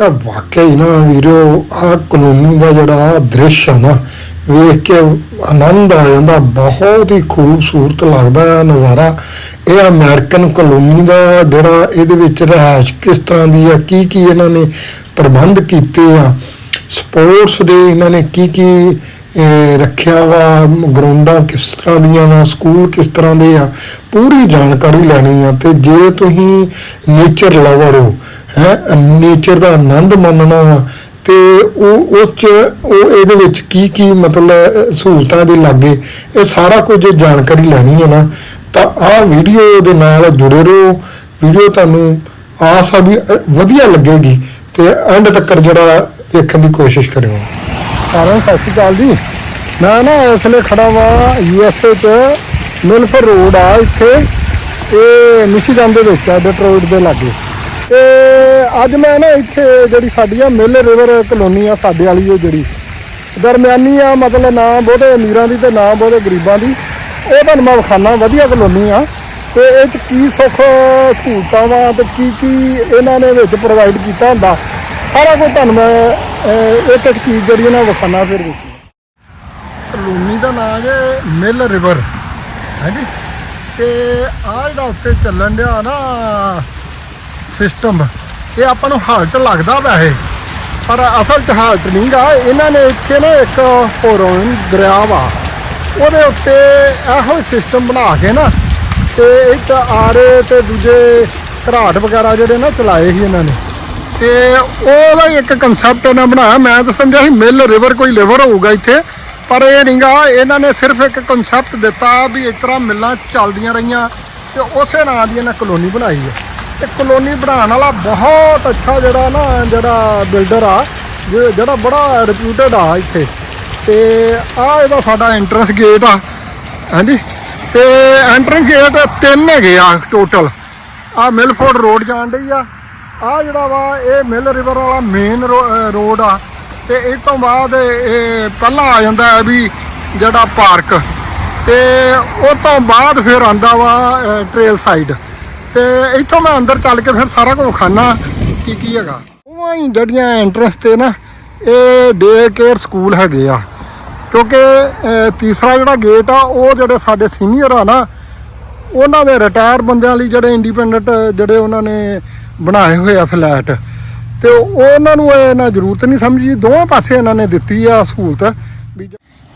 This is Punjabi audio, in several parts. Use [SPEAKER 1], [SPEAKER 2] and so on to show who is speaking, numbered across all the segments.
[SPEAKER 1] ਇਹ ਵਾਕਈ ਨਾ ਵੀਰੋ, ਆ ਕਾਨੂੰਨੀ ਦਾ ਜਿਹੜਾ ਦ੍ਰਿਸ਼ ਆ ਨਾ, ਵੇਖ ਕੇ ਆਨੰਦ ਆ ਜਾਂਦਾ, ਬਹੁਤ ਹੀ ਖੂਬਸੂਰਤ ਲੱਗਦਾ ਆ ਨਜ਼ਾਰਾ। ਇਹ ਅਮਰੀਕਨ ਕਲੋਨੀ ਦਾ ਜਿਹੜਾ ਇਹਦੇ ਵਿੱਚ ਰਹਿائش ਕਿਸ ਤਰ੍ਹਾਂ ਦੀ ਆ, ਕੀ ਕੀ ਇਹਨਾਂ ਨੇ ਪ੍ਰਬੰਧ ਕੀਤੇ ਆ, ਸਪੋਰਟਸ ਦੇ ਇਹਨਾਂ ਨੇ ਕੀ ਕੀ ਰੱਖਿਆ ਵਾ, ਗਰਾਊਂਡਾਂ ਕਿਸ ਤਰ੍ਹਾਂ ਦੀਆਂ ਵਾ, ਸਕੂਲ ਕਿਸ ਤਰ੍ਹਾਂ ਦੇ ਆ, ਪੂਰੀ ਜਾਣਕਾਰੀ ਲੈਣੀ ਆ ਤੇ ਜੇ ਤੁਸੀਂ ਨੇਚਰ ਲਵਰ ਹੋ, ਹੈ ਨੇਚਰ ਦਾ ਆਨੰਦ ਮਾਣਨਾ ਵਾ, ਤੇ ਉਹ ਉਹ ਚ, ਉਹ ਇਹਦੇ ਵਿੱਚ ਕੀ ਕੀ ਮਤਲਬ ਸਹੂਲਤਾਂ ਦੇ ਲਾਗੇ, ਇਹ ਸਾਰਾ ਕੁਝ ਜਾਣਕਾਰੀ ਲੈਣੀ ਹੈ ਨਾ, ਤਾਂ ਆਹ ਵੀਡੀਓ ਦੇ ਨਾਲ ਜੁੜੇ ਰਹੋ ਵੀਡੀਓ ਤੁਹਾਨੂੰ ਆਸ ਆ ਵੀ ਵਧੀਆ ਲੱਗੇਗੀ, ਤੇ ਐਂਡ ਤੱਕ ਜਿਹੜਾ ਵੇਖਣ ਦੀ ਕੋਸ਼ਿਸ਼ ਕਰਿਓ। ਸਾਰਿਆਂ ਨੂੰ ਸਤਿ ਸ਼੍ਰੀ ਅਕਾਲ ਜੀ। ਮੈਂ ਨਾ ਇਸ ਲਈ ਖੜਾ ਵਾਂ ਯੂ ਐਸ ਏ ਚ ਮਿਲਫਰ ਰੋਡ ਆ ਇੱਥੇ। ਇਹ ਮਿਸ਼ੀਗਨ ਦੇ ਵਿੱਚ ਆ, ਡਿਟਰੋਇਟ ਦੇ ਲਾਗੇ। ਤੇ ਅੱਜ ਮੈਂ ਨਾ ਇੱਥੇ ਜਿਹੜੀ ਸਾਡੀ ਆ ਮਿਲ ਰਿਵਰ ਕਲੋਨੀ ਆ, ਸਾਡੇ ਵਾਲੀ ਉਹ ਜਿਹੜੀ। ਦਰਮਿਆਨੀ ਆ, ਮਤਲਬ ਨਾ ਬਹੁਤੇ ਅਮੀਰਾਂ ਦੀ ਤੇ ਨਾ ਬਹੁਤੇ ਗਰੀਬਾਂ ਦੀ। ਇਹ ਤੁਹਾਨੂੰ ਮੈਂ ਵਿਖਾਣਾ ਵਧੀਆ ਕਲੋਨੀ ਆ। ਤੇ ਇਹ ਚ ਕੀ ਸੁੱਖ ਸਹੂਲਤਾਂ ਵਾ ਤੇ ਕੀ ਕੀ ਇਹਨਾਂ ਨੇ ਵਿੱਚ ਪ੍ਰੋਵਾਈਡ ਕੀਤਾ ਹੁੰਦਾ। ਸਾਰਾ ਕੁਝ ਤੁਹਾਨੂੰ ਮੈਂ ਇੱਕ ਇੱਕ ਚੀਜ਼ ਜਿਹੜੀ ਉਹਨਾਂ ਵਿਖਾਣਾ ਫਿਰ ਵਿੱਚ ਕਲੋਨੀ ਦਾ ਨਾਮ ਹੈ ਮਿਲ ਰਿਵਰ। ਹਾਂਜੀ। ਤੇ ਆ ਜਿਹੜਾ ਉੱਤੇ ਚੱਲਣ ਡਿਆ ਨਾ ਸਿਸਟਮ ਇਹ ਆਪਾਂ ਨੂੰ ਹਾਲਟ ਲੱਗਦਾ ਵੈਸੇ। ਪਰ ਅਸਲ ਚ ਹਾਲਟ ਨਹੀਂਗਾ। ਇਹਨਾਂ ਨੇ ਇੱਥੇ ਨਾ ਇੱਕ ਹੋਰੋਨ ਦਰਿਆ ਵਾ। ਉਹਦੇ ਉੱਤੇ ਇਹੋ ਸਿਸਟਮ ਬਣਾ ਕੇ ਨਾ, ਤੇ ਇੱਕ ਆਰੇ ਤੇ ਦੂਜੇ ਘਰਾਟ ਵਗੈਰਾ ਜਿਹੜੇ ਨਾ ਚਲਾਏ ਸੀ ਇਹਨਾਂ ਨੇ। ਤੇ ਉਹਦਾ ਹੀ ਇੱਕ ਕਨਸੈਪਟ ਇਹਨਾਂ ਬਣਾਇਆ। ਮੈਂ ਤਾਂ ਸਮਝਿਆ ਸੀ ਮਿਲ ਰਿਵਰ ਕੋਈ ਲਿਵਰ ਹੋਊਗਾ ਇੱਥੇ। ਪਰ ਇਹ ਨਹੀਂਗਾ ਇਹਨਾਂ ਨੇ ਸਿਰਫ ਇੱਕ ਕਨਸੈਪਟ ਦਿੱਤਾ ਵੀ ਇਸ ਤਰ੍ਹਾਂ ਮਿੱਲਾਂ ਚੱਲਦੀਆਂ ਰਹੀਆਂ ਤੇ ਉਸੇ ਨਾਂ ਦੀ ਇਹਨਾਂ ਕਲੋਨੀ ਬਣਾਈ ਹੈ। ਤੇ ਕਲੋਨੀ ਬਣਾਉਣ ਵਾਲਾ ਬਹੁਤ ਅੱਛਾ ਜਿਹੜਾ ਨਾ, ਜਿਹੜਾ ਬਿਲਡਰ ਆ ਜਿਹੜਾ ਬੜਾ ਰਿਪਿਊਟਡ ਆ ਇੱਥੇ। ਤੇ ਆ ਇਹਦਾ ਸਾਡਾ ਐਂਟਰੈਂਸ ਗੇਟ ਆ। ਹਾਂਜੀ। ਤੇ ਐਂਟਰੈਂਸ ਗੇਟ ਤਿੰਨ ਹੈਗੇ ਆ ਟੋਟਲ ਆ ਮਿਲਫੋਰਡ ਰੋਡ ਜਾਣ ਡਈ ਆ। ਆ ਜਿਹੜਾ ਵਾ, ਇਹ ਮਿਲ ਰਿਵਰ ਵਾਲਾ ਮੇਨ ਰੋਡ ਆ। ਤੇ ਇਸ ਤੋਂ ਬਾਅਦ ਇਹ ਪਹਿਲਾਂ ਆ ਜਾਂਦਾ ਹੈ ਵੀ ਜਿਹੜਾ ਪਾਰਕ ਤੇ ਉਹ ਤੋਂ ਬਾਅਦ ਫਿਰ ਆਂਦਾ ਵਾ ਟ੍ਰੇਲ ਸਾਈਡ ਤੇ ਇੱਥੋਂ ਮੈਂ ਅੰਦਰ ਚੱਲ ਕੇ ਫਿਰ ਸਾਰਾ ਕੁਝ ਖਾਣਾ ਕੀ ਕੀ ਹੈਗਾ। ਉਹ ਹੀ ਜਿਹੜੀਆਂ ਐਂਟਰੈਂਸ ਤੇ ਨਾ, ਇਹ ਡੇ ਕੇਅਰ ਸਕੂਲ ਹੈਗੇ ਆ। ਕਿਉਂਕਿ ਤੀਸਰਾ ਜਿਹੜਾ ਗੇਟ ਆ, ਉਹ ਜਿਹੜੇ ਸਾਡੇ ਸੀਨੀਅਰ ਆ ਨਾ, ਉਹਨਾਂ ਦੇ ਰਿਟਾਇਰ ਬੰਦਿਆਂ ਲਈ ਜਿਹੜੇ ਇੰਡੀਪੈਂਡੈਂਟ ਜਿਹੜੇ ਉਹਨਾਂ ਨੇ ਬਣਾਏ ਹੋਏ ਆ ਫਲੈਟ। ਤੇ ਉਹਨਾਂ ਨੂੰ ਇਹ ਨਾ ਜ਼ਰੂਰਤ ਨਹੀਂ ਸਮਝੀ। ਦੋਵਾਂ ਪਾਸੇ ਇਹਨਾਂ ਨੇ ਦਿੱਤੀ ਆ ਸਹੂਲਤ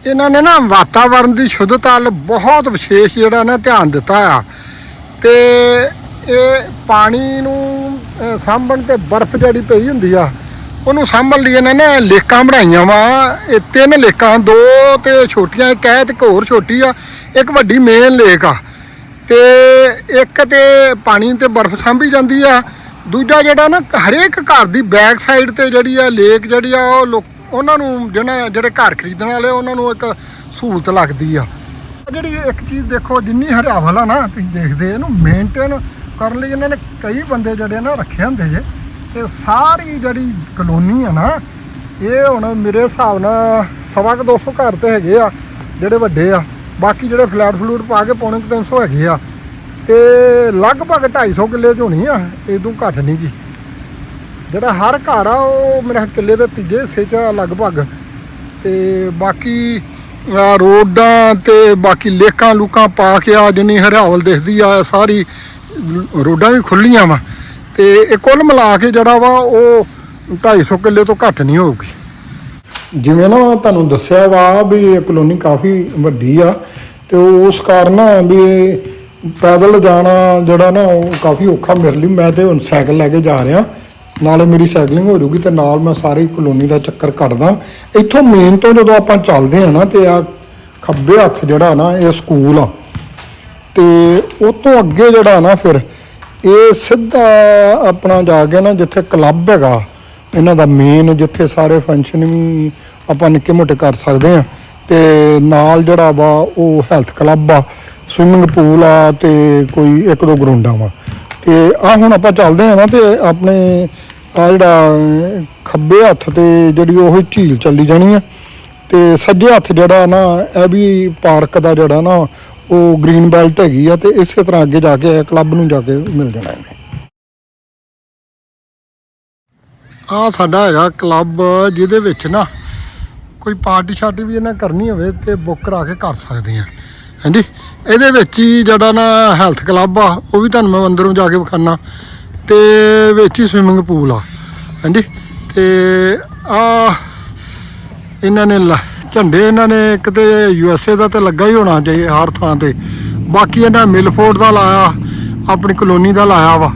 [SPEAKER 1] ਇਹਨਾਂ ਨੇ ਨਾ ਵਾਤਾਵਰਣ ਦੀ ਸ਼ੁੱਧਤਾ ਵੱਲ ਬਹੁਤ ਵਿਸ਼ੇਸ਼ ਜਿਹੜਾ ਨਾ ਧਿਆਨ ਦਿੱਤਾ ਆ। ਤੇ ਇਹ ਪਾਣੀ ਨੂੰ ਸਾਂਭਣ ਤੇ ਬਰਫ਼ ਜਿਹੜੀ ਪਈ ਹੁੰਦੀ ਆ, ਉਹਨੂੰ ਸਾਂਭਣ ਲਈ ਇਹਨਾਂ ਨੇ ਲੇਕਾਂ ਬਣਾਈਆਂ ਵਾ। ਇਹ ਤਿੰਨ ਲੇਕਾਂ, ਦੋ ਤੇ ਛੋਟੀਆਂ, ਇੱਕ ਹੈ ਤੇ ਇੱਕ ਹੋਰ ਛੋਟੀ ਆ। ਇੱਕ ਵੱਡੀ ਮੇਨ ਲੇਕ ਆ। ਤੇ ਇੱਕ ਤੇ ਪਾਣੀ ਤੇ ਬਰਫ਼ ਸਾਂਭੀ ਜਾਂਦੀ ਆ। ਦੂਜਾ ਜਿਹੜਾ ਨਾ, ਹਰੇਕ ਘਰ ਦੀ ਬੈਕ ਸਾਈਡ ਤੇ ਜਿਹੜੀ ਆ ਲੇਕ ਜਿਹੜੀ ਆ, ਉਹ ਲੋਕ, ਉਹਨਾਂ ਨੂੰ ਜਿਹਨਾਂ ਜਿਹੜੇ ਘਰ ਖਰੀਦਣ ਵਾਲੇ ਉਹਨਾਂ ਨੂੰ ਇੱਕ ਸਹੂਲਤ ਲੱਗਦੀ ਆ। ਜਿਹੜੀ ਇੱਕ ਚੀਜ਼ ਦੇਖੋ, ਜਿੰਨੀ ਹਰਿਆਵਲ ਆ ਨਾ, ਤੁਸੀਂ ਦੇਖਦੇ ਇਹਨੂੰ ਮੇਨਟੇਨ ਕਰਨ ਲਈ ਇਹਨਾਂ ਨੇ ਕਈ ਬੰਦੇ ਜਿਹੜੇ ਨਾ ਰੱਖੇ ਹੁੰਦੇ ਜੇ। ਤੇ ਸਾਰੀ ਜਿਹੜੀ ਕਲੋਨੀ ਆ ਨਾ, ਇਹ ਹੁਣ ਮੇਰੇ ਹਿਸਾਬ ਨਾਲ ਸਵਾ ਕੁ 200 ਘਰ ਤੇ ਹੈਗੇ ਆ, ਜਿਹੜੇ ਵੱਡੇ ਆ। ਬਾਕੀ ਜਿਹੜੇ ਫਲੈਟ ਫਲੂਟ ਪਾ ਕੇ ਪੌਣੇ ਕੁ 300 ਹੈਗੇ ਆ। ਤੇ ਲਗਭਗ 250 ਕਿੱਲੇ ਚ ਹੋਣੀ ਆ ਇਦੋਂ ਘੱਟ ਨਹੀਂ ਗੀ ਜਿਹੜਾ ਹਰ ਘਰ ਆ, ਉਹ ਮੇਰੇ ਕਿੱਲੇ ਦੇ ਤੀਜੇ ਹਿੱਸੇ ਚ ਲਗਭਗ। ਤੇ ਬਾਕੀ ਰੋਡਾਂ ਤੇ ਬਾਕੀ ਲੇਕਾਂ ਲੂਕਾਂ ਪਾ ਕੇ ਆ, ਜਿੰਨੀ ਹਰਿਆਵਲ ਦਿਖਦੀ ਆ ਸਾਰੀ ਰੋਡਾਂ ਵੀ ਖੁੱਲੀਆਂ ਵਾ। ਤੇ ਇਹ ਕੁੱਲ ਮਿਲਾ ਕੇ ਜਿਹੜਾ ਵਾ, ਉਹ 250 ਕਿੱਲੇ ਤੋਂ ਘੱਟ ਨਹੀਂ ਹੋਊਗੀ। ਜਿਵੇਂ ਨਾ ਤੁਹਾਨੂੰ ਦੱਸਿਆ ਵਾ ਵੀ ਇਹ ਕਲੋਨੀ ਕਾਫੀ ਵੱਡੀ ਆ, ਤੇ ਉਸ ਕਾਰਨ ਵੀ ਪੈਦਲ ਜਾਣਾ ਜਿਹੜਾ ਨਾ ਉਹ ਕਾਫੀ ਔਖਾ ਮੇਰੇ ਲਈ। ਮੈਂ ਤੇ ਹੁਣ ਸਾਈਕਲ ਲੈ ਕੇ ਜਾ ਰਿਹਾ। ਨਾਲੇ ਮੇਰੀ ਸਾਈਕਲਿੰਗ ਹੋ ਜੂਗੀ ਤੇ ਨਾਲ ਮੈਂ ਸਾਰੀ ਕਲੋਨੀ ਦਾ ਚੱਕਰ ਕੱਢਦਾ। ਇੱਥੋਂ ਮੇਨ ਤੋਂ ਜਦੋਂ ਆਪਾਂ ਚੱਲਦੇ ਆ ਨਾ ਤੇ ਆ ਖੱਬੇ ਹੱਥ ਜਿਹੜਾ ਨਾ ਇਹ ਸਕੂਲ ਆ। ਤੇ ਉਹ ਤੋਂ ਅੱਗੇ ਜਿਹੜਾ ਨਾ ਫਿਰ ਇਹ ਸਿੱਧਾ ਆਪਣਾ ਜਾ ਕੇ ਨਾ ਜਿੱਥੇ ਕਲੱਬ ਹੈਗਾ। ਇਹਨਾਂ ਦਾ ਮੇਨ ਜਿੱਥੇ ਸਾਰੇ ਫੰਕਸ਼ਨ ਵੀ ਆਪਾਂ ਨਿੱਕੇ ਮੋਟੇ ਕਰ ਸਕਦੇ ਆ ਤੇ ਨਾਲ ਜਿਹੜਾ ਵਾ ਉਹ ਹੈਲਥ ਕਲੱਬ ਆ ਸਵਿਮਿੰਗ ਪੂਲ ਆ ਤੇ ਕੋਈ ਇੱਕ ਦੋ ਗਰਾਊਂਡਾਂ ਵਾ। ਤੇ ਆ ਹੁਣ ਆਪਾਂ ਚੱਲਦੇ ਆ ਨਾ ਤੇ ਆਪਣੇ ਆ ਜਿਹੜਾ ਖੱਬੇ ਹੱਥ ਤੇ ਜਿਹੜੀ ਉਹ ਝੀਲ ਚੱਲੀ ਜਾਣੀ ਆ ਤੇ ਸੱਜੇ ਹੱਥ ਜਿਹੜਾ ਨਾ ਇਹ ਵੀ ਪਾਰਕ ਦਾ ਜਿਹੜਾ ਨਾ ਉਹ ਗ੍ਰੀਨ ਬੈਲਟ ਹੈਗੀ ਆ ਤੇ ਇਸੇ ਤਰ੍ਹਾਂ ਅੱਗੇ ਜਾ ਕੇ ਕਲੱਬ ਨੂੰ ਜਾ ਕੇ ਮਿਲ ਜਾਣਾ ਇਹਨੇ। ਆ ਸਾਡਾ ਹੈਗਾ ਕਲੱਬ ਜਿਹਦੇ ਵਿੱਚ ਨਾ ਕੋਈ ਪਾਰਟੀ ਸ਼ਾਰਟੀ ਵੀ ਇਹਨਾਂ ਕਰਨੀ ਹੋਵੇ ਤੇ ਬੁੱਕ ਕਰਾ ਕੇ ਕਰ ਸਕਦੇ ਆ ਹਾਂਜੀ? ਇਹਦੇ ਵਿੱਚ ਹੀ ਜਿਹੜਾ ਨਾ ਹੈਲਥ ਕਲੱਬ ਆ, ਉਹ ਵੀ ਤੁਹਾਨੂੰ ਮੈਂ ਅੰਦਰੋਂ ਜਾ ਕੇ ਵਿਖਾਣਾ ਤੇ ਵਿੱਚ ਹੀ ਸਵਿਮਿੰਗ ਪੂਲ ਆ। ਹਾਂਜੀ? ਤੇ ਆ ਇਹਨਾਂ ਨੇ ਲ- ਝੰਡੇ ਇਹਨਾਂ ਨੇ ਕਿਤੇ ਯੂ ਐਸ ਏ ਦਾ ਤੇ ਲੱਗਾ ਹੀ ਹੋਣਾ ਚਾਹੀਏ ਹਰ ਥਾਂ ਤੇ। ਬਾਕੀ ਇਹਨਾਂ ਮਿਲਫੋਰਡ ਦਾ ਲਾਇਆ, ਆਪਣੀ ਕਲੋਨੀ ਦਾ ਲਾਇਆ ਵਾ।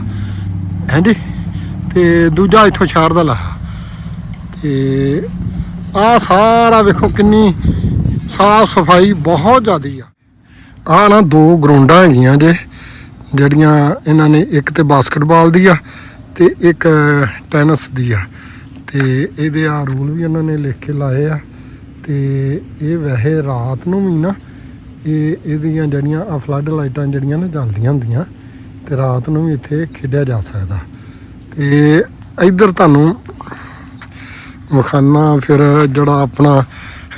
[SPEAKER 1] ਹਾਂਜੀ? ਤੇ ਦੂਜਾ ਇੱਥੋਂ ਸ਼ਹਿਰ ਦਾ ਲਾਇਆ ਤੇ ਆ ਸਾਰਾ ਵੇਖੋ ਕਿੰਨੀ ਸਾਫ਼ ਸਫ਼ਾਈ ਬਹੁਤ ਜ਼ਿਆਦੀ ਆ। ਆ ਨਾ ਦੋ ਗਰਾਊਂਡਾਂ ਹੈਗੀਆਂ ਜੇ, ਜਿਹੜੀਆਂ ਇਹਨਾਂ ਨੇ ਇੱਕ ਤੇ ਬਾਸਕਟਬਾਲ ਦੀ ਆ ਤੇ ਇੱਕ ਟੈਨਿਸ ਦੀ ਆ। ਤੇ ਇਹਦੇ ਆ ਰੂਲ ਵੀ ਇਹਨਾਂ ਨੇ ਲਿਖ ਕੇ ਲਾਏ ਆ। ਤੇ ਇਹ ਵੈਸੇ ਰਾਤ ਨੂੰ ਵੀ ਨਾ, ਇਹ ਇਹਦੀਆਂ ਜਿਹੜੀਆਂ ਆ ਫਲੱਡ ਲਾਈਟਾਂ ਜਿਹੜੀਆਂ ਨੇ ਜਲਦੀਆਂ ਹੁੰਦੀਆਂ, ਤੇ ਰਾਤ ਨੂੰ ਵੀ ਇੱਥੇ ਖੇਡਿਆ ਜਾ ਸਕਦਾ। ਤੇ ਇੱਧਰ ਤੁਹਾਨੂੰ ਵਿਖਾਨਾ ਫਿਰ ਜਿਹੜਾ ਆਪਣਾ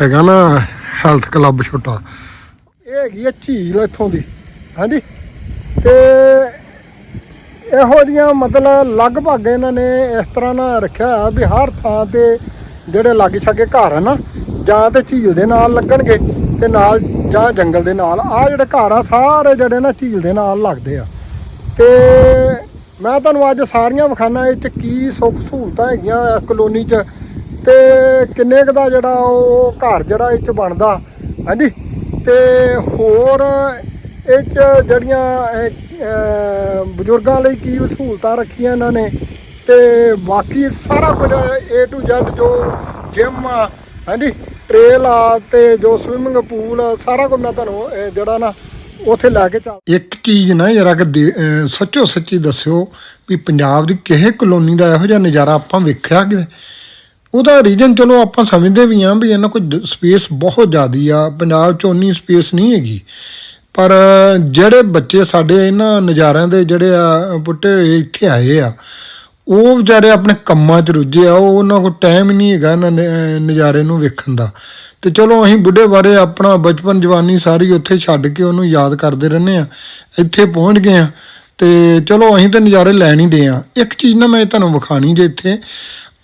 [SPEAKER 1] ਹੈਗਾ ਨਾ ਹੈਲਥ ਕਲੱਬ ਛੋਟਾ। ਇਹ ਹੈਗੀ ਆ ਝੀਲ ਇੱਥੋਂ ਦੀ। ਹਾਂਜੀ। ਤੇ ਇਹੋ ਜੀਆਂ ਮਤਲਬ ਲਗਭਗ ਇਹਨਾਂ ਨੇ ਇਸ ਤਰ੍ਹਾਂ ਨਾ ਰੱਖਿਆ ਵੀ ਹਰ ਥਾਂ ਤੇ ਜਿਹੜੇ ਲਾਗੇ ਛਾਗੇ ਘਰ ਆ ਨਾ, ਜਾਂ ਤੇ ਝੀਲ ਦੇ ਨਾਲ ਲੱਗਣਗੇ ਤੇ ਨਾਲ ਜਾਂ ਜੰਗਲ ਦੇ ਨਾਲ। ਆ ਜਿਹੜੇ ਘਰ ਆ, ਸਾਰੇ ਜਿਹੜੇ ਨਾ ਝੀਲ ਦੇ ਨਾਲ ਲੱਗਦੇ ਆ। ਤੇ ਮੈਂ ਤੁਹਾਨੂੰ ਅੱਜ ਸਾਰੀਆਂ ਵਿਖਾਣਾ ਇਹ ਚ ਕੀ ਸੁੱਖ ਸਹੂਲਤਾਂ ਹੈਗੀਆਂ ਇਸ ਕਲੋਨੀ ਚ ਤੇ ਕਿੰਨੇ ਕੁ ਦਾ ਜਿਹੜਾ ਉਹ ਘਰ ਜਿਹੜਾ ਇਹ ਚ ਬਣਦਾ। ਹਾਂਜੀ, ਤੇ ਹੋਰ ਇਹ ਚ ਜਿਹੜੀਆਂ ਬਜ਼ੁਰਗਾਂ ਲਈ ਕੀ ਸਹੂਲਤਾਂ ਰੱਖੀਆਂ ਇਹਨਾਂ ਨੇ ਤੇ ਬਾਕੀ ਸਾਰਾ ਕੁਝ A to Z ਜੋ ਜਿਮ ਆ, ਹਾਂਜੀ ਟ੍ਰੇਲ ਆ ਤੇ ਜੋ ਸਵਿਮਿੰਗ ਪੂਲ ਸਾਰਾ ਕੁਝ ਮੈਂ ਤੁਹਾਨੂੰ ਜਿਹੜਾ ਨਾ ਉੱਥੇ ਲੈ ਕੇ ਚੱਲ। ਇੱਕ ਚੀਜ਼ ਨਾ ਯਾਰ ਕਿ ਦੇ- ਸੱਚੋ ਸੱਚੀ ਦੱਸਿਓ ਵੀ ਪੰਜਾਬ ਦੀ ਕਿਸੇ ਕਲੋਨੀ ਦਾ ਇਹੋ ਜਿਹਾ ਨਜ਼ਾਰਾ ਆਪਾਂ ਵੇਖਿਆ ਕਿ ਉਹਦਾ ਰੀਜਨ ਚਲੋ ਆਪਾਂ ਸਮਝਦੇ ਵੀ ਆਂ ਵੀ ਇਹਨਾਂ ਕੋਲ ਸਪੇਸ ਬਹੁਤ ਜ਼ਿਆਦੀ ਆ। ਪੰਜਾਬ 'ਚ ਉਨੀ ਸਪੇਸ ਨਹੀਂ ਹੈਗੀ। ਪਰ ਜਿਹੜੇ ਬੱਚੇ ਸਾਡੇ ਇਹਨਾਂ ਨਜ਼ਾਰਿਆਂ ਦੇ ਜਿਹੜੇ ਆ ਪੁੱਟੇ ਹੋਏ ਇੱਥੇ ਆਏ ਆ ਉਹ ਵਿਚਾਰੇ ਆਪਣੇ ਕੰਮਾਂ 'ਚ ਰੁੱਝੇ ਆ, ਉਹ ਉਹਨਾਂ ਕੋਲ ਟਾਈਮ ਹੀ ਨਹੀਂ ਹੈਗਾ ਇਹਨਾਂ ਨ- ਨਜ਼ਾਰੇ ਨੂੰ ਵੇਖਣ ਦਾ। ਤੇ ਚਲੋ ਅਸੀਂ ਬੁੱਢੇ ਬਾਰੇ ਆਪਣਾ ਬਚਪਨ, ਜਵਾਨੀ ਸਾਰੀ ਉੱਥੇ ਛੱਡ ਕੇ ਉਹਨੂੰ ਯਾਦ ਕਰਦੇ ਰਹਿੰਦੇ ਆ, ਇੱਥੇ ਪਹੁੰਚ ਗਏ ਆ। ਤੇ ਚਲੋ ਅਸੀਂ ਤਾਂ ਨਜ਼ਾਰੇ ਲੈਣ ਹੀ ਦੇ ਆ। ਇੱਕ ਚੀਜ਼ ਨਾ ਮੈਂ ਤੁਹਾਨੂੰ ਵਿਖਾਣੀ ਜੇ ਇੱਥੇ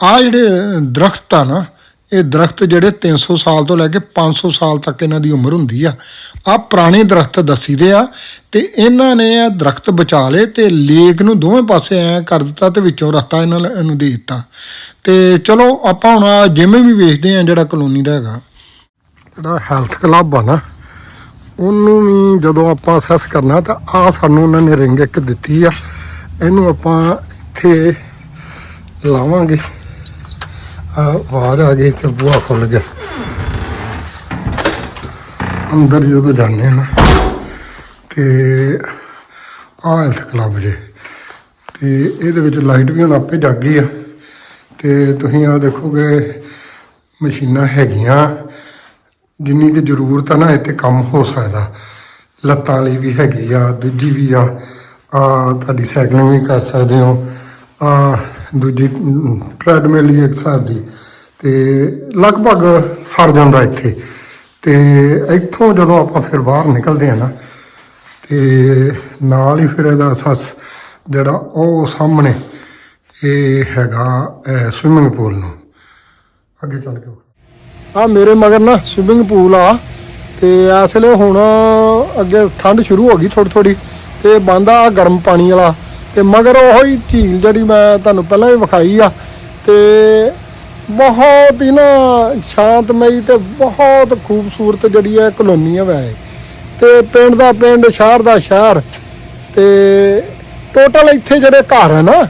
[SPEAKER 1] ਆ ਜਿਹੜੇ ਦਰਖਤ ਆ ਨਾ ਇਹ ਦਰਖਤ ਜਿਹੜੇ 300 ਸਾਲ ਤੋਂ ਲੈ ਕੇ 500 ਸਾਲ ਤੱਕ ਇਹਨਾਂ ਦੀ ਉਮਰ ਹੁੰਦੀ ਆ ਆ ਪੁਰਾਣੇ ਦਰਖਤ ਦੱਸੀਦੇ ਆ ਤੇ ਇਹਨਾਂ ਨੇ ਇਹ ਦਰਖਤ ਬਚਾ ਲਏ ਤੇ ਲੇਕ ਨੂੰ ਦੋਵੇਂ ਪਾਸੇ ਐ ਕਰ ਦਿੱਤਾ ਤੇ ਵਿੱਚੋਂ ਰਸਤਾ ਇਹਨਾਂ ਲ- ਨੂੰ ਦੇ ਦਿੱਤਾ। ਤੇ ਚਲੋ ਆਪਾਂ ਹੁਣ ਜਿਵੇਂ ਵੀ ਵੇਖਦੇ ਆ ਜਿਹੜਾ ਕਲੋਨੀ ਦਾ ਹੈਗਾ, ਜਿਹੜਾ ਹੈਲਥ ਕਲੱਬ ਆ ਨਾ, ਉਹਨੂੰ ਵੀ ਜਦੋਂ ਆਪਾਂ ਅਸੈਸ ਕਰਨਾ ਤਾਂ ਆ ਸਾਨੂੰ ਉਹਨਾਂ ਨੇ ਰਿੰਗ ਇੱਕ ਦਿੱਤੀ ਆ, ਇਹਨੂੰ ਆਪਾਂ ਇੱਥੇ ਲਾਵਾਂਗੇ। ਆ ਆਵਾਜ਼ ਆ ਗਏ ਤੇ ਬੂਹਾ ਖੁੱਲ ਗਿਆ। ਅੰਦਰ ਜਦੋਂ ਜਾਂਦੇ ਹਾਂ ਨਾ, ਤੇ ਆ ਹੈਲਥ ਕਲੱਬ ਜੇ। ਤੇ ਇਹਦੇ ਵਿੱਚ ਲਾਈਟ ਵੀ ਹੁਣ ਆਪੇ ਜਗ ਗਈ ਆ। ਤੇ ਤੁਸੀਂ ਆ ਦੇਖੋਗੇ, ਮਸ਼ੀਨਾਂ ਹੈਗੀਆਂ। ਜਿੰਨੀ ਕਿ ਜ਼ਰੂਰਤ ਆ ਨਾ, ਇੱਥੇ ਕੰਮ ਹੋ ਸਕਦਾ। ਲੱਤਾਂ ਲਈ ਵੀ ਹੈਗੀ ਆ, ਦੂਜੀ ਵੀ ਆ। ਆ ਤੁਹਾਡੀ ਸਾਈਕਲਿੰਗ ਵੀ ਕਰ ਸਕਦੇ ਹੋ। ਆ ਦੂਜੀ ਟ੍ਰੈਡਮਿਲ ਲਈ ਇੱਕ ਹਿਸਾਬ ਦੀ ਤੇ ਲਗਭਗ ਸਰ ਜਾਂਦਾ ਇੱਥੇ ਤੇ ਇੱਥੋਂ ਜਦੋਂ ਆਪਾਂ ਫਿਰ ਬਾਹਰ ਨਿਕਲਦੇ ਆ ਨਾ, ਤੇ ਨਾਲ ਹੀ ਫਿਰ ਇਹਦਾ ਸੱਸ ਜਿਹੜਾ ਉਹ ਸਾਹਮਣੇ ਇਹ ਹੈਗਾ ਸਵਿਮਿੰਗ ਪੂਲ ਨੂੰ ਅੱਗੇ ਚੱਲ ਕੇ ਵਿਖਾ। ਆ ਮੇਰੇ ਮਗਰ ਨਾ ਸਵਿਮਿੰਗ ਪੂਲ ਆ, ਤੇ ਇਸ ਵੇਲੇ ਹੁਣ ਅੱਗੇ ਠੰਡ ਸ਼ੁਰੂ ਹੋ ਗਈ ਥੋੜੀ ਥੋੜੀ ਤੇ ਬੰਦਾ ਗਰਮ ਪਾਣੀ ਵਾਲਾ ਤੇ ਮਗਰ ਉਹ ਹੀ ਝੀਲ ਜਿਹੜੀ ਮੈਂ ਤੁਹਾਨੂੰ ਪਹਿਲਾਂ ਵੀ ਵਿਖਾਈ ਆ ਤੇ ਬਹੁਤ ਹੀ ਨਾ ਸ਼ਾਂਤਮਈ ਤੇ ਬਹੁਤ ਖੂਬਸੂਰਤ ਜਿਹੜੀ ਹੈ ਕਲੋਨੀ ਹੈ ਵੈ ਤੇ ਪਿੰਡ ਦਾ ਪਿੰਡ, ਸ਼ਹਿਰ ਦਾ ਸ਼ਹਿਰ ਤੇ ਟੋਟਲ ਇੱਥੇ ਜਿਹੜੇ ਘਰ ਆ ਨਾ,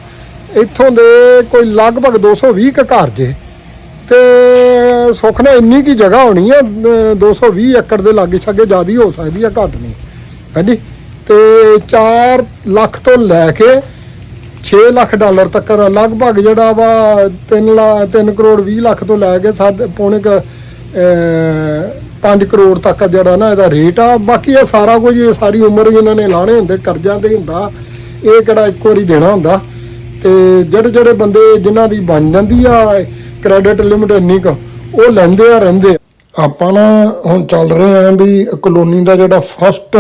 [SPEAKER 1] ਇੱਥੋਂ ਦੇ ਕੋਈ ਲਗਭਗ 220 ਕੁ ਘਰ ਜੇ। ਤੇ ਸੁੱਖ ਨਾਲ ਇੰਨੀ ਕੀ ਜਗ੍ਹਾ ਹੋਣੀ ਆ, ਅਹ 220 ਏਕੜ ਦੇ ਲਾਗੇ ਛਾਗੇ ਜ਼ਿਆਦਾ ਹੋ ਸਕਦੀ ਆ, ਘੱਟ ਨਹੀਂ। ਹਾਂਜੀ? ਤੇ 4 ਲੱਖ ਤੋਂ ਲੈ ਕੇ 6 ਲੱਖ ਡਾਲਰ ਤੱਕ ਲਗਭਗ ਜਿਹੜਾ ਵਾ 3 ਲਾ 3 ਕਰੋੜ 20 ਲੱਖ ਤੋਂ ਲੈ ਕੇ ਸਾਡੇ ਪੌਣੇ ਕ 5 ਕਰੋੜ ਤੱਕ ਜਿਹੜਾ ਨਾ ਇਹਦਾ ਰੇਟ ਆ। ਬਾਕੀ ਇਹ ਸਾਰਾ ਕੁਝ ਇਹ ਸਾਰੀ ਉਮਰ ਹੀ ਇਹਨਾਂ ਨੇ ਲਾਣੇ ਹੁੰਦੇ, ਕਰਜ਼ਿਆਂ ਤੇ ਹੁੰਦਾ। ਇਹ ਕਿਹੜਾ ਇੱਕ ਵਾਰੀ ਦੇਣਾ ਹੁੰਦਾ। ਤੇ ਜਿਹੜੇ ਜਿਹੜੇ ਬੰਦੇ ਜਿਨ੍ਹਾਂ ਦੀ ਬਣ ਜਾਂਦੀ ਆ ਕ੍ਰੈਡਿਟ ਲਿਮਿਟ ਇੰਨੀ ਕੁ, ਉਹ ਲੈਂਦੇ ਆ, ਰਹਿੰਦੇ ਆ। ਆਪਾਂ ਨਾ ਹੁਣ ਚੱਲ ਰਹੇ ਆਂ ਵੀ ਕਲੋਨੀ ਦਾ ਜਿਹੜਾ ਫਸਟ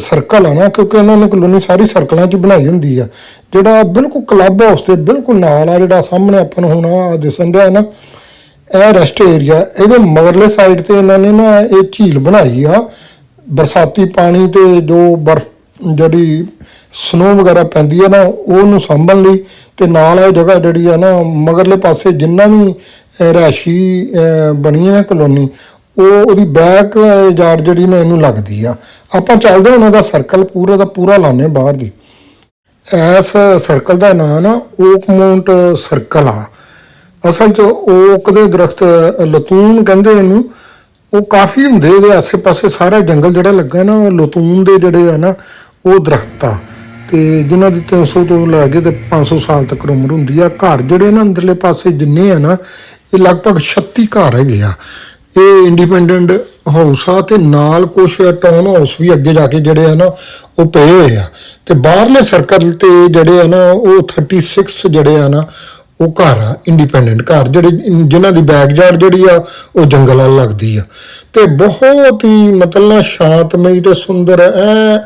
[SPEAKER 1] ਸਰਕਲ ਆ ਨਾ, ਕਿਉਂਕਿ ਇਹਨਾਂ ਨੇ ਕਲੋਨੀ ਸਾਰੀ ਸਰਕਲਾਂ 'ਚ ਬਣਾਈ ਹੁੰਦੀ ਆ। ਜਿਹੜਾ ਬਿਲਕੁਲ ਕਲੱਬ ਹਾਊਸ ਦੇ ਬਿਲਕੁਲ ਨਾਲ ਆ ਜਿਹੜਾ ਸਾਹਮਣੇ ਆਪਾਂ ਨੂੰ ਹੁਣ ਆ ਦਿਸਣ ਡਿਆ ਨਾ, ਇਹ ਰੈਸਟ ਏਰੀਆ ਇਹਦੇ ਮਗਰਲੇ ਸਾਈਡ ਤੇ ਇਹਨਾਂ ਨੇ ਨਾ ਇਹ ਝੀਲ ਬਣਾਈ ਆ। ਬਰਸਾਤੀ ਪਾਣੀ ਤੇ ਜੋ ਬਰਫ ਜਿਹੜੀ ਸਨੋ ਵਗੈਰਾ ਪੈਂਦੀ ਹੈ ਨਾ ਉਹਨੂੰ ਸੰਭਣ ਲਈ ਤੇ ਨਾਲ ਇਹ ਜਗ੍ਹਾ ਜਿਹੜੀ ਆ ਨਾ ਮਗਰਲੇ ਪਾਸੇ ਜਿੰਨਾ ਵੀ ਅਹ, ਰਿਹਾਇਸ਼ੀ ਬਣੀ ਹੈ ਨਾ ਕਲੋਨੀ ਉਹ ਉਹਦੀ ਬੈਕ ਯਾਰਡ ਜਿਹੜੀ ਨੇ ਇਹਨੂੰ ਲੱਗਦੀ ਆ। ਆਪਾਂ ਚੱਲਦੇ ਹਾਂ ਉਹਨਾਂ ਦਾ ਸਰਕਲ ਪੂਰਾ ਦਾ ਪੂਰਾ ਲਾਣੇ ਬਾਹਰ ਦੀ ਇਸ ਸਰਕਲ ਦਾ ਨਾਮ ਨਾ ਓਕ ਮਾਉਂਟ ਸਰਕਲ ਆ। ਅਸਲ 'ਚ ਓਕ ਦੇ ਦਰਖਤ ਲਤੂਨ ਕਹਿੰਦੇ ਇਹਨੂੰ। ਉਹ ਕਾਫੀ ਹੁੰਦੇ ਇਹਦੇ ਆਸੇ-ਪਾਸੇ ਸਾਰਾ ਜੰਗਲ ਜਿਹੜਾ ਲੱਗਾ ਨਾ ਲਤੂਨ ਦੇ ਜਿਹੜੇ ਆ ਨਾ ਉਹ ਦਰਖਤ ਆ। ਤੇ ਜਿਨ੍ਹਾਂ ਦੀ 300 ਤੋਂ ਲੈ ਕੇ ਤੇ 500 ਸਾਲ ਤੱਕ ਉਮਰ ਹੁੰਦੀ ਆ, ਘਰ ਜਿਹੜੇ ਨਾ ਅੰਦਰਲੇ ਪਾਸੇ ਜਿੰਨੇ ਆ ਨਾ, ਇਹ ਲਗਭਗ 36 ਘਰ ਹੈਗੇ ਆ। ਇਹ ਇੰਡੀਪੈਂਡੈਂਟ ਹਾਊਸ ਆ ਤੇ ਨਾਲ ਕੁਝ ਟਾਊਨ ਹਾਊਸ ਵੀ ਅੱਗੇ ਜਾ ਕੇ ਜਿਹੜੇ ਆ ਨਾ, ਉਹ ਪਏ ਹੋਏ ਆ। ਤੇ ਬਾਹਰਲੇ ਸਰਕਲ ਤੇ ਜਿਹੜੇ ਆ ਨਾ, ਉਹ 36 ਜਿਹੜੇ ਆ ਨਾ, ਉਹ ਘਰ ਆ ਇੰਡੀਪੈਂਡੈਂਟ ਘਰ। ਜਿਹੜੇ ਜਿਨ੍ਹਾਂ ਦੀ ਬੈਕਯਾਰਡ ਜਿਹੜੀ ਆ, ਉਹ ਜੰਗਲ ਨਾਲ ਲੱਗਦੀ ਆ। ਤੇ ਬਹੁਤ ਹੀ ਮਤਲਬ ਨਾ ਸ਼ਾਂਤਮਈ ਤੇ ਸੁੰਦਰ ਐ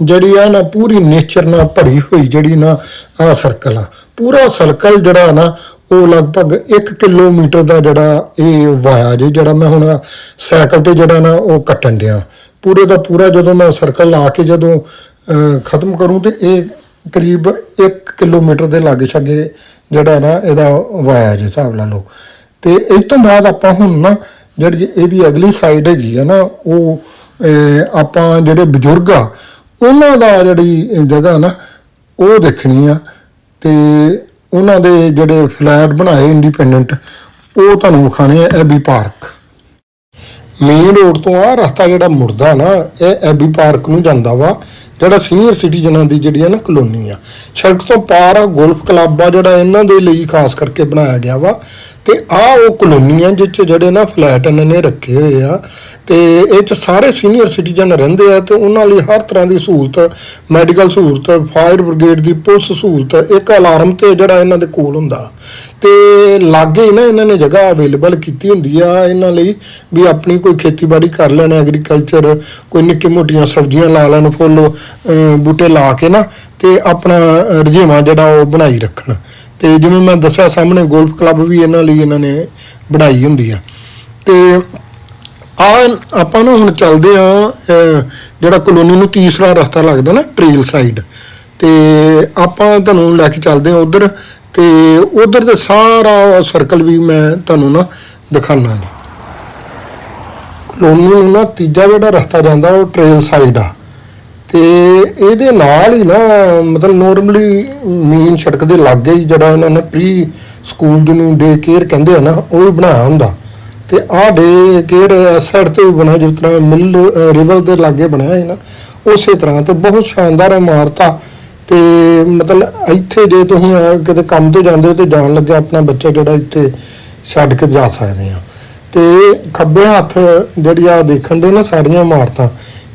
[SPEAKER 1] ਜਿਹੜੀ ਆ ਨਾ ਪੂਰੀ ਨੇਚਰ ਨਾਲ ਭਰੀ ਹੋਈ ਜਿਹੜੀ ਨਾ ਆ ਸਰਕਲ ਆ। ਪੂਰਾ ਸਰਕਲ ਜਿਹੜਾ ਨਾ, ਉਹ ਲਗਭਗ 1 ਕਿਲੋਮੀਟਰ ਦਾ ਜਿਹੜਾ ਇਹ ਵਾਇਆ ਜੀ, ਜਿਹੜਾ ਮੈਂ ਹੁਣ ਸਾਈਕਲ ਤੇ ਜਿਹੜਾ ਨਾ ਉਹ ਕੱਟਣ ਡਿਆ। ਪੂਰੇ ਦਾ ਪੂਰਾ ਜਦੋਂ ਮੈਂ ਸਰਕਲ ਲਾ ਕੇ ਜਦੋਂ ਖਤਮ ਕਰੂੰ ਤੇ ਇਹ ਕਰੀਬ 1 ਕਿਲੋਮੀਟਰ ਦੇ ਲਾਗੇ ਛਾਗੇ ਜਿਹੜਾ ਨਾ ਇਹਦਾ ਵਾਇਆ ਜੀ, ਹਿਸਾਬ ਲਾ ਲਓ। ਤੇ ਇਸ ਤੋਂ ਬਾਅਦ ਆਪਾਂ ਹੁਣ ਨਾ ਜਿਹੜੀ ਇਹਦੀ ਅਗਲੀ ਸਾਈਡ ਹੈਗੀ ਆ ਨਾ, ਉਹ ਆਪਾਂ ਜਿਹੜੇ ਬਜ਼ੁਰਗ ਆ ਉਹਨਾਂ ਦਾ ਜਿਹੜੀ ਜਗ੍ਹਾ ਨਾ, ਉਹ ਦੇਖਣੀ ਆ ਤੇ ਉਹਨਾਂ ਦੇ ਜਿਹੜੇ ਫਲੈਟ ਬਣਾਏ ਇੰਡੀਪੈਂਡੈਂਟ ਉਹ ਤੁਹਾਨੂੰ ਵਿਖਾਣੇ ਆ ਐਬੀ ਪਾਰਕ ਮੇਨ ਰੋਡ ਤੋਂ ਆ ਰਸਤਾ ਜਿਹੜਾ ਮੁੜਦਾ ਨਾ, ਇਹ ਐਬੀ ਪਾਰਕ ਨੂੰ ਜਾਂਦਾ ਵਾ, ਜਿਹੜਾ ਸੀਨੀਅਰ ਸਿਟੀਜ਼ਨਾਂ ਦੀ ਜਿਹੜੀ ਹੈ ਨਾ ਕਲੋਨੀ ਆ। ਸੜਕ ਤੋਂ ਪਾਰ ਆ ਗੋਲਫ ਕਲੱਬ ਆ ਜਿਹੜਾ ਇਹਨਾਂ ਦੇ ਲਈ ਖਾਸ ਕਰਕੇ ਬਣਾਇਆ ਗਿਆ ਵਾ। ਤੇ ਆ ਉਹ ਕਲੋਨੀ ਆ ਜਿਸ 'ਚ ਜਿਹੜੇ ਨਾ ਫਲੈਟ ਇਹਨਾਂ ਨੇ ਰੱਖੇ ਹੋਏ ਆ ਤੇ ਇਹ 'ਚ ਸਾਰੇ ਸੀਨੀਅਰ ਸਿਟੀਜ਼ਨ ਰਹਿੰਦੇ ਆ ਤੇ ਉਹਨਾਂ ਲਈ ਹਰ ਤਰ੍ਹਾਂ ਦੀ ਸਹੂਲਤ ਮੈਡੀਕਲ ਸਹੂਲਤ ਫਾਇਰ ਬ੍ਰਿਗੇਡ ਦੀ ਪੁਲਿਸ ਸਹੂਲਤ ਇੱਕ ਅਲਾਰਮ ਤੇ ਜਿਹੜਾ ਇਹਨਾਂ ਦੇ ਕੋਲ ਹੁੰਦਾ। ਤੇ ਲਾਗੇ ਹੀ ਨਾ ਇਹਨਾਂ ਨੇ ਜਗ੍ਹਾ ਅਵੇਲੇਬਲ ਕੀਤੀ ਹੁੰਦੀ ਆ ਇਹਨਾਂ ਲਈ ਵੀ ਆਪਣੀ ਕੋਈ ਖੇਤੀਬਾੜੀ ਕਰ ਲੈਣ ਐਗਰੀਕਲਚਰ ਕੋਈ ਨਿੱਕੀ ਮੋਟੀਆਂ ਸਬਜ਼ੀਆਂ ਲਾ ਲੈਣ ਫੁੱਲ ਬੂਟੇ ਲਾ ਕੇ ਨਾ ਤੇ ਆਪਣਾ ਅਹ, ਜਿਹੜਾ ਉਹ ਬਣਾਈ ਰੱਖਣ। ਤੇ ਜਿਵੇਂ ਮੈਂ ਦੱਸਿਆ ਸਾਹਮਣੇ ਗੋਲਫ ਕਲੱਬ ਵੀ ਇਹਨਾਂ ਲਈ ਇਹਨਾਂ ਨੇ ਬਣਾਈ ਹੁੰਦੀ ਆ। ਤੇ ਆ ਆਪਾਂ ਨਾ ਹੁਣ ਚੱਲਦੇ ਆ ਜਿਹੜਾ ਕਲੋਨੀ ਨੂੰ ਤੀਸਰਾ ਰਸਤਾ ਲੱਗਦਾ ਨਾ, ਟ੍ਰੇਲ ਸਾਈਡ। ਤੇ ਆਪਾਂ ਤੁਹਾਨੂੰ ਲੈ ਕੇ ਚੱਲਦੇ ਆ ਉਧਰ, ਤੇ ਉਧਰ ਦਾ ਸਾਰਾ ਸਰਕਲ ਵੀ ਮੈਂ ਤੁਹਾਨੂੰ ਨਾ ਦਿਖਾਣਾ ਜੀ ਕਲੋਨੀ ਨੂੰ ਨਾ ਤੀਜਾ ਜਿਹੜਾ ਰਸਤਾ ਜਾਂਦਾ, ਉਹ ਟ੍ਰੇਲ ਸਾਈਡ ਆ। ਤੇ ਇਹਦੇ ਨਾਲ ਹੀ ਨਾ, ਮਤਲਬ ਨੋਰਮਲੀ ਮੇਨ ਸੜਕ ਦੇ ਲਾਗੇ ਹੀ ਜਿਹੜਾ ਇਹਨਾਂ ਨੇ ਪ੍ਰੀ ਸਕੂਲ ਜਿਹਨੂੰ ਡੇ ਕੇਅਰ ਕਹਿੰਦੇ ਆ ਨਾ, ਉਹ ਵੀ ਬਣਾਇਆ ਹੁੰਦਾ। ਤੇ ਆਹ ਡੇ ਕੇਅਰ ਇਸ ਸਾਈਡ ਤੇ ਵੀ ਬਣਿਆ, ਜਿਸ ਤਰ੍ਹਾਂ ਮਿਲ ਰਿਵਰ ਦੇ ਲਾਗੇ ਬਣਿਆ ਹੈ ਨਾ, ਉਸੇ ਤਰ੍ਹਾਂ ਤੇ ਬਹੁਤ ਸ਼ਾਨਦਾਰ ਇਮਾਰਤ। ਆ ਤੇ ਮਤਲਬ ਇੱਥੇ ਜੇ ਤੁਸੀਂ ਕਿਤੇ ਕੰਮ ਤੋਂ ਜਾਂਦੇ ਹੋ ਤੇ ਜਾਣ ਲੱਗੇ ਆਪਣਾ ਬੱਚਾ ਜਿਹੜਾ ਇੱਥੇ ਛੱਡ ਕੇ ਜਾ ਸਕਦੇ ਆ। ਤੇ ਖੱਬੇ ਹੱਥ ਜਿਹੜੀ ਆ ਦੇਖਣ ਦੇ ਨਾ ਸਾਰੀਆਂ ਇਮਾਰਤਾਂ